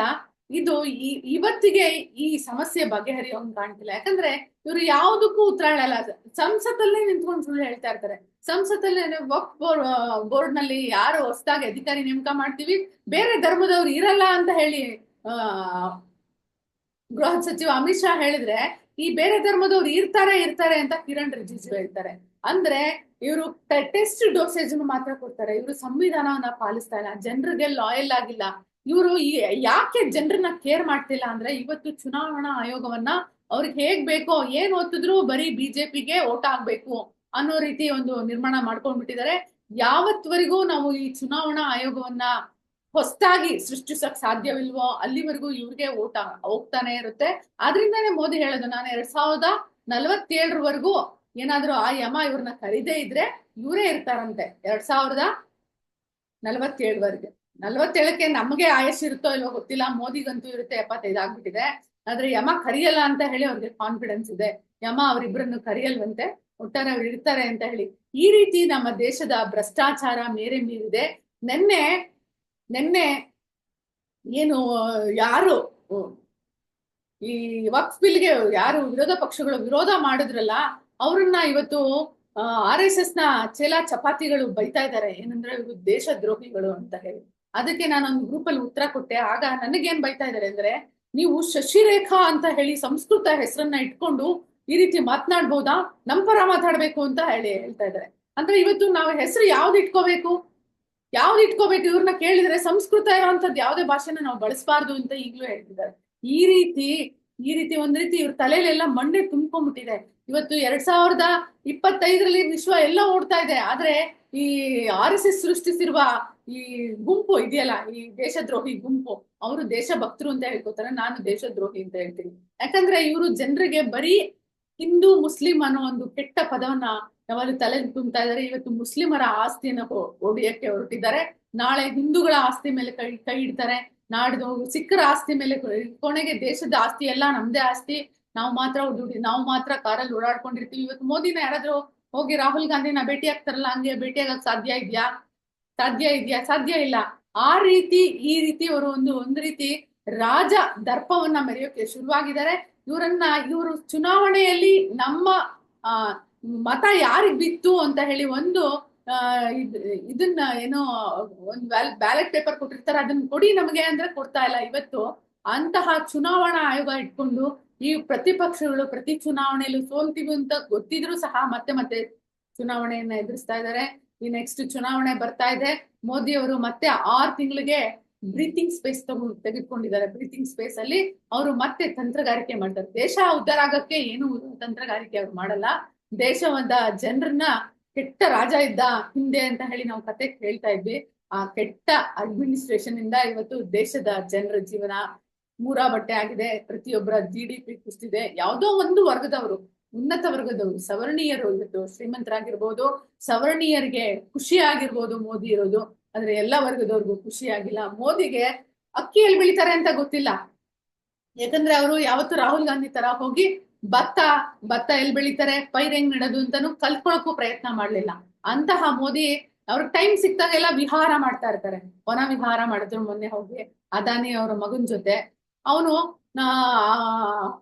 ಇದು ಈ, ಇವತ್ತಿಗೆ ಈ ಸಮಸ್ಯೆ ಬಗೆಹರಿಯೋಂಗ್ ಕಾಣ್ತಿಲ್ಲ. ಯಾಕಂದ್ರೆ ಇವರು ಯಾವುದಕ್ಕೂ ಉತ್ತರ ಹೇಳಲ್ಲ. ಸಂಸತ್ತಲ್ಲೇ ನಿಂತ್ಕೊಂಡು ಸುಳ್ಳು ಹೇಳ್ತಾ ಇರ್ತಾರೆ. ಸಂಸತ್ತಲ್ಲೇ ವಕ್ ಬೋರ್ಡ್ನಲ್ಲಿ ಯಾರು ಹೊಸದಾಗಿ ಅಧಿಕಾರಿ ನೇಮಕ ಮಾಡ್ತೀವಿ, ಬೇರೆ ಧರ್ಮದವ್ರು ಇರಲ್ಲ ಅಂತ ಹೇಳಿ ಗೃಹ ಸಚಿವ ಅಮಿತ್ ಶಾ ಹೇಳಿದ್ರೆ, ಈ ಬೇರೆ ಧರ್ಮದವ್ರು ಇರ್ತಾರೆ ಇರ್ತಾರೆ ಅಂತ ಕಿರಣ್ ರಿಜಿಜು ಹೇಳ್ತಾರೆ. ಅಂದ್ರೆ ಇವರು ಟೆಸ್ಟ್ ಡೋಸೇಜ್ ಮಾತ್ರ ಕೊಡ್ತಾರೆ. ಇವರು ಸಂವಿಧಾನವನ್ನ ಪಾಲಿಸ್ತಾ ಇಲ್ಲ. ಜನರಿಗೆ ಲಾಯಲ್ ಆಗಿಲ್ಲ. ಇವರು ಯಾಕೆ ಜನರನ್ನ ಕೇರ್ ಮಾಡ್ತಿಲ್ಲ ಅಂದ್ರೆ ಇವತ್ತು ಚುನಾವಣಾ ಆಯೋಗವನ್ನ ಅವ್ರಿಗೆ ಹೇಗ್ ಬೇಕೋ, ಏನ್ ಓದಿದ್ರು ಬರೀ ಬಿಜೆಪಿಗೆ ಓಟ್ ಆಗ್ಬೇಕು ಅನ್ನೋ ರೀತಿ ಒಂದು ನಿರ್ಮಾಣ ಮಾಡ್ಕೊಂಡ್ಬಿಟ್ಟಿದ್ದಾರೆ. ಯಾವತ್ವರೆಗೂ ನಾವು ಈ ಚುನಾವಣಾ ಆಯೋಗವನ್ನ ಹೊಸದಾಗಿ ಸೃಷ್ಟಿಸಕ್ ಸಾಧ್ಯವಿಲ್ವೋ, ಅಲ್ಲಿವರೆಗೂ ಇವ್ರಿಗೆ ಓಟ ಹೋಗ್ತಾನೆ ಇರುತ್ತೆ. ಆದ್ರಿಂದಾನೇ ಮೋದಿ ಹೇಳೋದು, ನಾನು ಎರಡ್ ಸಾವಿರದ ನಲವತ್ತೇಳರವರೆಗೂ ಏನಾದ್ರೂ ಆ ಯಮ ಇವ್ರನ್ನ ಕರೀದೇ ಇದ್ರೆ ಇವರೇ ಇರ್ತಾರಂತೆ, ಎರಡ್ ಸಾವಿರದ ನಲವತ್ತೇಳವರೆಗೆ ನಲವತ್ತೇಳಕ್ಕೆ ನಮಗೆ ಆಯಸ್ ಇರುತ್ತೋ ಇಲ್ವೋ ಗೊತ್ತಿಲ್ಲ. ಮೋದಿಗಂತೂ ಇರುತ್ತೆ, ಎಪ್ಪತ್ತೈದು ಆಗ್ಬಿಟ್ಟಿದೆ. ಆದ್ರೆ ಯಮ ಕರಿಯಲ್ಲ ಅಂತ ಹೇಳಿ ಅವ್ರಿಗೆ ಕಾನ್ಫಿಡೆನ್ಸ್ ಇದೆ. ಯಮ ಅವರಿಬ್ಬರನ್ನು ಕರಿಯಲ್ವಂತೆ. ಒಟ್ಟಾರೆ ಅವ್ರು ಇರ್ತಾರೆ ಅಂತ ಹೇಳಿ. ಈ ರೀತಿ ನಮ್ಮ ದೇಶದ ಭ್ರಷ್ಟಾಚಾರ ಮೇರೆ ಮೀರಿದೆ. ನೆನ್ನೆ ನೆನ್ನೆ ಏನು, ಯಾರು, ಈ ವಕ್ಫ್ ಬಿಲ್ಗೆ ಯಾರು ವಿರೋಧ ಪಕ್ಷಗಳು ವಿರೋಧ ಮಾಡಿದ್ರಲ್ಲ, ಅವ್ರನ್ನ ಇವತ್ತು ಆರ್ ಎಸ್ ಎಸ್ನ ಚೇಲಾ ಚಪಾತಿಗಳು ಬೈತಾ ಇದ್ದಾರೆ. ಏನಂದ್ರೆ ಇವರು ದೇಶ ದ್ರೋಹಿಗಳು ಅಂತ ಹೇಳಿ. ಅದಕ್ಕೆ ನಾನೊಂದು ಗ್ರೂಪ್ ಅಲ್ಲಿ ಉತ್ತರ ಕೊಟ್ಟೆ. ಆಗ ನನಗೇನ್ ಬೈತಾ ಇದ್ದಾರೆ ಅಂದ್ರೆ, ನೀವು ಶಶಿರೇಖಾ ಅಂತ ಹೇಳಿ ಸಂಸ್ಕೃತ ಹೆಸರನ್ನ ಇಟ್ಕೊಂಡು ಈ ರೀತಿ ಮಾತನಾಡ್ಬೋದಾ? ನಮ್ ಪರ ಮಾತಾಡ್ಬೇಕು ಅಂತ ಹೇಳಿ ಹೇಳ್ತಾ ಇದ್ದಾರೆ. ಅಂದ್ರೆ ಇವತ್ತು ನಾವು ಹೆಸರು ಯಾವ್ದು ಇಟ್ಕೋಬೇಕು? ಯಾವ್ದು ಇಟ್ಕೋಬೇಕು? ಇವ್ರನ್ನ ಕೇಳಿದ್ರೆ ಸಂಸ್ಕೃತ ಇರೋಂಥದ್ದು ಯಾವ್ದೇ ಭಾಷೆನ ನಾವು ಬಳಸಬಾರ್ದು ಅಂತ ಈಗ್ಲೂ ಹೇಳ್ತಿದ್ದಾರೆ. ಈ ರೀತಿ ಈ ರೀತಿ ಒಂದ್ ರೀತಿ ಇವ್ರ ತಲೆಯಲ್ಲೆಲ್ಲ ಮಂಡೆ ತುಂಬ್ಕೊಂಡ್ಬಿಟ್ಟಿದೆ ಇವತ್ತು ಎರಡ್ ಸಾವಿರದ ಇಪ್ಪತ್ತೈದರಲ್ಲಿ ವಿಶ್ವ ಎಲ್ಲ ಓಡ್ತಾ ಇದೆ. ಆದ್ರೆ ಈ ಆರ್ ಎಸ್ ಎಸ್ ಸೃಷ್ಟಿಸಿರುವ ಈ ಗುಂಪು ಇದೆಯಲ್ಲ, ಈ ದೇಶದ್ರೋಹಿ ಗುಂಪು, ಅವರು ದೇಶಭಕ್ತರು ಅಂತ ಹೇಳ್ಕೊತಾರೆ, ನಾನು ದೇಶದ್ರೋಹಿ ಅಂತ ಹೇಳ್ತೀನಿ. ಯಾಕಂದ್ರೆ ಇವರು ಜನರಿಗೆ ಬರೀ ಹಿಂದೂ, ಮುಸ್ಲಿಂ ಅನ್ನೋ ಒಂದು ಕೆಟ್ಟ ಪದವನ್ನ ಯಾವಾಗ ತಲೆ ತುಂಬ್ತಾ ಇದಾರೆ ಇವತ್ತು ಮುಸ್ಲಿಮರ ಆಸ್ತಿಯನ್ನ ಒಡೆಯಕ್ಕೆ ಹೊರಟಿದ್ದಾರೆ. ನಾಳೆ ಹಿಂದೂಗಳ ಆಸ್ತಿ ಮೇಲೆ ಕೈ ಕೈ ಇಡ್ತಾರೆ. ನಾಡ್ದು ಸಿಖ್ಖರ ಆಸ್ತಿ ಮೇಲೆ ಕೊನೆಗೆ ದೇಶದ ಆಸ್ತಿ ಎಲ್ಲ ನಮ್ದೇ ಆಸ್ತಿ. ನಾವು ಮಾತ್ರ ದುಡಿ, ನಾವು ಮಾತ್ರ ಕಾರಲ್ಲಿ ಓಡಾಡ್ಕೊಂಡಿರ್ತೀವಿ. ಇವತ್ತು ಮೋದಿನ ಯಾರಾದ್ರೂ ಹೋಗಿ ರಾಹುಲ್ ಗಾಂಧಿನ ಭೇಟಿ ಆಗ್ತಾರಲ್ಲ ಹಂಗೆ ಭೇಟಿ ಆಗಕ್ ಸಾಧ್ಯ ಇದೆಯಾ? ಸಾಧ್ಯ ಇದೆಯಾ? ಸಾಧ್ಯ ಇಲ್ಲ. ಆ ರೀತಿ, ಈ ರೀತಿ ಅವರು ಒಂದು ಒಂದು ರೀತಿ ರಾಜ ದರ್ಪವನ್ನ ಮೆರೆಯೋಕೆ ಶುರುವಾಗಿದ್ದಾರೆ. ಇವರನ್ನ, ಇವರು ಚುನಾವಣೆಯಲ್ಲಿ ನಮ್ಮ ಮತ ಯಾರಿಗ್ ಬಿತ್ತು ಅಂತ ಹೇಳಿ ಒಂದು ಇದನ್ನ ಏನೋ ಒಂದು ಬ್ಯಾಲೆಟ್ ಪೇಪರ್ ಕೊಟ್ಟಿರ್ತಾರೆ. ಅದನ್ನ ಕೊಡಿ ನಮಗೆ ಅಂದ್ರೆ ಕೊಡ್ತಾ ಇಲ್ಲ. ಇವತ್ತು ಅಂತಹ ಚುನಾವಣಾ ಆಯೋಗ ಇಟ್ಕೊಂಡು ಈ ಪ್ರತಿಪಕ್ಷಗಳು ಪ್ರತಿ ಚುನಾವಣೆಯಲ್ಲೂ ಸೋಲ್ತೀವಿ ಅಂತ ಗೊತ್ತಿದ್ರು ಸಹ ಮತ್ತೆ ಮತ್ತೆ ಚುನಾವಣೆಯನ್ನ ಎದುರಿಸ್ತಾ ಇದ್ದಾರೆ. ಈ ನೆಕ್ಸ್ಟ್ ಚುನಾವಣೆ ಬರ್ತಾ ಇದೆ. ಮೋದಿ ಅವರು ಮತ್ತೆ ಆರ್ ತಿಂಗಳಿಗೆ ಬ್ರೀತಿಂಗ್ ಸ್ಪೇಸ್ ತಗೊಂಡು ತೆಗೆದುಕೊಂಡಿದ್ದಾರೆ. ಬ್ರೀತಿಂಗ್ ಸ್ಪೇಸ್ ಅಲ್ಲಿ ಅವರು ಮತ್ತೆ ತಂತ್ರಗಾರಿಕೆ ಮಾಡ್ತಾರೆ. ದೇಶ ಉದ್ಧಾರ ಆಗಕ್ಕೆ ಏನು ತಂತ್ರಗಾರಿಕೆ ಅವ್ರು ಮಾಡಲ್ಲ. ದೇಶವಾದ ಜನರನ್ನ ಕೆಟ್ಟ ರಾಜ ಇದ್ದ ಹಿಂದೆ ಅಂತ ಹೇಳಿ ನಾವು ಕತೆ ಹೇಳ್ತಾ ಇದ್ವಿ. ಆ ಕೆಟ್ಟ ಅಡ್ಮಿನಿಸ್ಟ್ರೇಷನ್ ಇಂದ ಇವತ್ತು ದೇಶದ ಜನರ ಜೀವನ ಮೂರಾ ಬಟ್ಟೆ ಆಗಿದೆ. ಪ್ರತಿಯೊಬ್ಬರ ಜಿ ಡಿ ಪಿ ಕುಸಿದಿದೆ ಯಾವುದೋ ಒಂದು ವರ್ಗದವರು ಉನ್ನತ ವರ್ಗದವರು ಸವರ್ಣೀಯರು ಇವತ್ತು ಶ್ರೀಮಂತರಾಗಿರ್ಬೋದು, ಸವರ್ಣೀಯರಿಗೆ ಖುಷಿ ಆಗಿರ್ಬೋದು ಮೋದಿ ಇರೋದು, ಆದ್ರೆ ಎಲ್ಲ ವರ್ಗದವ್ರಿಗೂ ಖುಷಿ ಆಗಿಲ್ಲ ಮೋದಿಗೆ ಅಕ್ಕಿ ಎಲ್ಲಿ ಬೆಳಿತಾರೆ ಅಂತ ಗೊತ್ತಿಲ್ಲ. ಯಾಕಂದ್ರೆ ಅವರು ಯಾವತ್ತು ರಾಹುಲ್ ಗಾಂಧಿ ತರ ಹೋಗಿ ಭತ್ತ ಭತ್ತ ಎಲ್ಲಿ ಬೆಳಿತಾರೆ, ಪೈರ್ ಹೆಂಗ್ ನೆಡೋದು ಅಂತಾನು ಕಲ್ತ್ಕೊಳಕ್ಕೂ ಪ್ರಯತ್ನ ಮಾಡ್ಲಿಲ್ಲ. ಅಂತಹ ಮೋದಿ ಅವ್ರಿಗೆ ಟೈಮ್ ಸಿಕ್ತಾಗೆಲ್ಲ ವಿಹಾರ ಮಾಡ್ತಾ ಇರ್ತಾರೆ. ವನ ವಿಹಾರ ಮಾಡಿದ್ರು ಮೊನ್ನೆ ಹೋಗಿ. ಅದಾನಿ ಅವರ ಮಗನ್ ಜೊತೆ. ಅವನು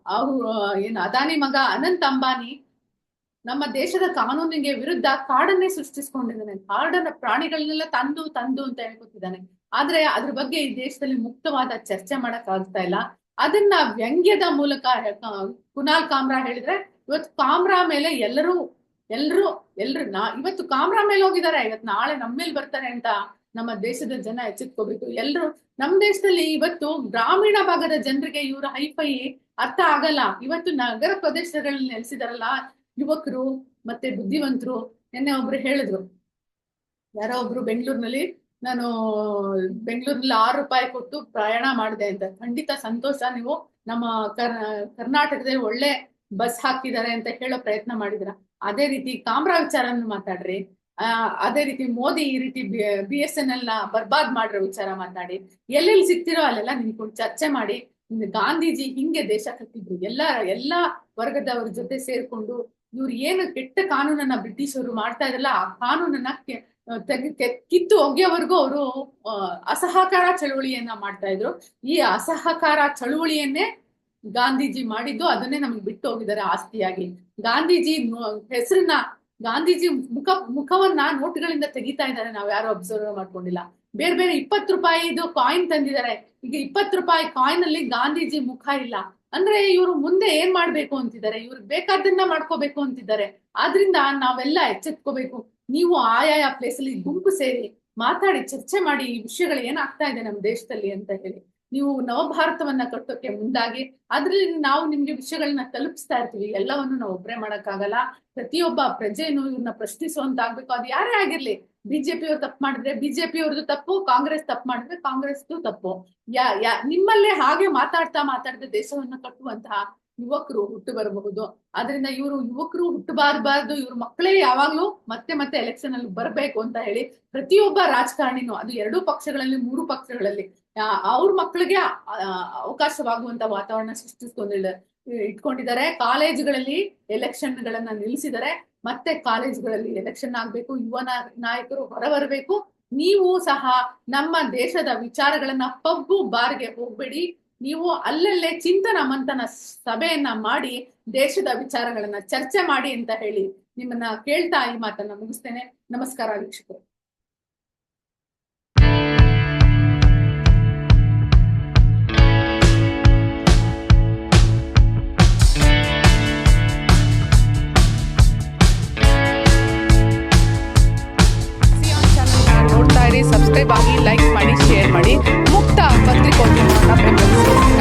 ಅವರು, ಏನು ಅದಾನಿ ಮಗ ಅನಂತ್ ಅಂಬಾನಿ ನಮ್ಮ ದೇಶದ ಕಾನೂನಿಗೆ ವಿರುದ್ಧ ಕಾಡನ್ನೇ ಸೃಷ್ಟಿಸ್ಕೊಂಡಿದ್ದಾನೆ. ಕಾಡನ್ನ ಪ್ರಾಣಿಗಳನ್ನೆಲ್ಲ ತಂದು ತಂದು ಅಂತ ಹೇಳ್ಕೊತಿದ್ದಾನೆ ಆದ್ರೆ ಅದ್ರ ಬಗ್ಗೆ ಈ ದೇಶದಲ್ಲಿ ಮುಕ್ತವಾದ ಚರ್ಚೆ ಮಾಡಕ್ ಆಗ್ತಾ ಇಲ್ಲ. ಅದನ್ನ ವ್ಯಂಗ್ಯದ ಮೂಲಕ, ಕುನಾಲ್ ಕಾಮ್ರಾ ಹೇಳಿದ್ರೆ, ಇವತ್ತು ಕಾಮ್ರಾ ಮೇಲೆ ಎಲ್ಲರೂ, ಎಲ್ರು ಎಲ್ರು, ನಾ, ಇವತ್ತು ಕಾಮ್ರಾ ಮೇಲೆ ಹೋಗಿದ್ದಾರೆ. ಇವತ್ತು ನಾಳೆ ನಮ್ಮ ಮೇಲೆ ಬರ್ತಾರೆ ಅಂತ ನಮ್ಮ ದೇಶದ ಜನ ಎಚ್ಚೆತ್ಕೋಬೇಕು ಎಲ್ರು ನಮ್ ದೇಶದಲ್ಲಿ ಇವತ್ತು ಗ್ರಾಮೀಣ ಭಾಗದ ಜನರಿಗೆ ಇವರ ಹೈಫೈ ಅರ್ಥ ಆಗಲ್ಲ. ಇವತ್ತು ನಗರ ಪ್ರದೇಶಗಳಲ್ಲಿ ನೆಲೆಸಿದಾರಲ್ಲ, ಯುವಕರು ಮತ್ತೆ ಬುದ್ಧಿವಂತರು. ನಿನ್ನೆ ಒಬ್ರು ಹೇಳಿದ್ರು. ಯಾರೋ ಒಬ್ರು ಬೆಂಗಳೂರಿನಲ್ಲಿ, ನಾನು ಬೆಂಗಳೂರಿನಲ್ಲಿ ಆರು ರೂಪಾಯಿ ಕೊಟ್ಟು ಪ್ರಯಾಣ ಮಾಡಿದೆ ಅಂತ. ಖಂಡಿತ ಸಂತೋಷ. ನೀವು ನಮ್ಮ ಕರ್, ಕರ್ನಾಟಕದಲ್ಲಿ ಒಳ್ಳೆ ಬಸ್ ಹಾಕಿದ್ದಾರೆ ಅಂತ ಹೇಳೋ ಪ್ರಯತ್ನ ಮಾಡಿದ್ರ ಅದೇ ರೀತಿ ಕಾಮ್ರಾ ವಿಚಾರನ ಮಾತಾಡ್ರಿ. ಅದೇ ರೀತಿ ಮೋದಿ ಈ ರೀತಿ ಬಿ ಎಸ್ ಎನ್ ಎಲ್ನ ಬರ್ಬಾದ್ ಮಾಡಿರೋ ವಿಚಾರ ಮಾತನಾಡಿ ಎಲ್ಲೆಲ್ಲಿ ಸಿಗ್ತಿರೋ ಅಲ್ಲೆಲ್ಲ ನಿಂತ್ಕೊಂಡು ಚರ್ಚೆ ಮಾಡಿ ಗಾಂಧೀಜಿ ಹಿಂಗೆ ದೇಶ ಕಟ್ಟಿದ್ರು, ಎಲ್ಲ, ಎಲ್ಲಾ ವರ್ಗದವ್ರ ಜೊತೆ ಸೇರ್ಕೊಂಡು ಇವ್ರು ಏನು ಕೆಟ್ಟ ಕಾನೂನನ್ನ ಬ್ರಿಟಿಷರು ಮಾಡ್ತಾ ಇದ್ರಲ್ಲ, ಆ ಕಾನೂನನ್ನ ಕಿತ್ತು ಒಗೆಯವರೆಗೂ ಅವರು ಅಸಹಕಾರ ಚಳುವಳಿಯನ್ನ ಮಾಡ್ತಾ ಇದ್ರು. ಈ ಅಸಹಕಾರ ಚಳುವಳಿಯನ್ನೇ ಗಾಂಧೀಜಿ ಮಾಡಿದ್ದು, ಅದನ್ನೇ ನಮ್ಗೆ ಬಿಟ್ಟು ಹೋಗಿದ್ದಾರೆ ಆಸ್ತಿಯಾಗಿ. ಗಾಂಧೀಜಿ ಹೆಸರನ್ನ ಗಾಂಧೀಜಿ ಮುಖ, ಮುಖವನ್ನ ನೋಟ್ಗಳಿಂದ ತೆಗಿತಾ ಇದ್ದಾರೆ. ನಾವ್ ಯಾರು ಅಬ್ಸರ್ವ್ ಮಾಡ್ಕೊಂಡಿಲ್ಲ. ಬೇರೆ ಬೇರೆ ಇಪ್ಪತ್ತು ರೂಪಾಯಿದು ಕಾಯಿನ್ ತಂದಿದ್ದಾರೆ. ಈಗ ಇಪ್ಪತ್ತು ರೂಪಾಯಿ ಕಾಯಿನ್ ಅಲ್ಲಿ ಗಾಂಧೀಜಿ ಮುಖ ಇಲ್ಲ. ಅಂದ್ರೆ ಇವರು ಮುಂದೆ ಏನ್ ಮಾಡ್ಬೇಕು ಅಂತಿದ್ದಾರೆ? ಇವ್ರಿಗೆ ಬೇಕಾದನ್ನ ಮಾಡ್ಕೋಬೇಕು ಅಂತಿದ್ದಾರೆ. ಆದ್ರಿಂದ ನಾವೆಲ್ಲ ಎಚ್ಚೆತ್ಕೋಬೇಕು. ನೀವು ಆಯಾಯ ಪ್ಲೇಸ್ ಅಲ್ಲಿ ಗುಂಪು ಸೇರಿ ಮಾತಾಡಿ, ಚರ್ಚೆ ಮಾಡಿ ಈ ವಿಷಯಗಳು ಏನಾಗ್ತಾ ಇದೆ ನಮ್ಮ ದೇಶದಲ್ಲಿ ಅಂತ ಹೇಳಿ. ನೀವು ನವಭಾರತವನ್ನ ಕಟ್ಟೋಕೆ ಮುಂದಾಗಿ, ಅದ್ರಲ್ಲಿ ನಾವು ನಿಮ್ಗೆ ವಿಷಯಗಳನ್ನ ತಲುಪಿಸ್ತಾ ಇರ್ತೀವಿ. ಎಲ್ಲವನ್ನು ನಾವು ಒಬ್ಬರೇ ಮಾಡಕ್ಕಾಗಲ್ಲ. ಪ್ರತಿಯೊಬ್ಬ ಪ್ರಜೆಯನ್ನು ಇವ್ರನ್ನ ಪ್ರಶ್ನಿಸುವಂತಾಗ್ಬೇಕು. ಅದು ಯಾರೇ ಆಗಿರ್ಲಿ ಬಿಜೆಪಿ ಅವ್ರು ತಪ್ಪು ಮಾಡಿದ್ರೆ ಬಿಜೆಪಿ ಅವ್ರದ್ದು ತಪ್ಪು, ಕಾಂಗ್ರೆಸ್ ತಪ್ಪು ಮಾಡಿದ್ರೆ ಕಾಂಗ್ರೆಸ್ದು ತಪ್ಪು. ಯಾ ಯಾ, ನಿಮ್ಮಲ್ಲೇ ಹಾಗೆ ಮಾತಾಡ್ತಾ ಮಾತಾಡ್ತಾ ದೇಶವನ್ನ ಕಟ್ಟುವಂತಹ ಯುವಕರು ಹುಟ್ಟು ಬರಬಹುದು. ಆದ್ರಿಂದ ಇವರು ಯುವಕರು ಹುಟ್ಟಬಾರಬಾರ್ದು ಇವ್ರ ಮಕ್ಕಳೇ ಯಾವಾಗ್ಲೂ ಮತ್ತೆ ಮತ್ತೆ ಎಲೆಕ್ಷನ್ ಅಲ್ಲಿ ಬರಬೇಕು ಅಂತ ಹೇಳಿ ಪ್ರತಿಯೊಬ್ಬ ರಾಜಕಾರಣಿನೂ, ಅದು ಎರಡೂ ಪಕ್ಷಗಳಲ್ಲಿ, ಮೂರು ಪಕ್ಷಗಳಲ್ಲಿ ಅವ್ರ ಮಕ್ಕಳಿಗೆ ಅವಕಾಶವಾಗುವಂತ ವಾತಾವರಣ ಸೃಷ್ಟಿಸ್ಕೊಂಡಿದ್ದಾರೆ ಇಟ್ಕೊಂಡಿದ್ದಾರೆ. ಕಾಲೇಜುಗಳಲ್ಲಿ ಎಲೆಕ್ಷನ್ ಗಳನ್ನ ನಿಲ್ಲಿಸಿದ್ದಾರೆ. ಮತ್ತೆ ಕಾಲೇಜುಗಳಲ್ಲಿ ಎಲೆಕ್ಷನ್ ಆಗ್ಬೇಕು, ಯುವ ನಾಯಕರು ಹೊರಬರಬೇಕು. ನೀವು ಸಹ ನಮ್ಮ ದೇಶದ ವಿಚಾರಗಳನ್ನ ಪಬ್ಬು ಬಾರ್ಗೆ ಹೋಗ್ಬೇಡಿ. ನೀವು ಅಲ್ಲಲ್ಲೇ ಚಿಂತನ ಮಂಥನ ಸಭೆಯನ್ನ ಮಾಡಿ, ದೇಶದ ವಿಚಾರಗಳನ್ನ ಚರ್ಚೆ ಮಾಡಿ ಅಂತ ಹೇಳಿ ನಿಮ್ಮನ್ನ ಕೇಳ್ತಾ ಈ ಮಾತನ್ನ ಮುಗಿಸ್ತೇನೆ. ನಮಸ್ಕಾರ ವೀಕ್ಷಕರು. me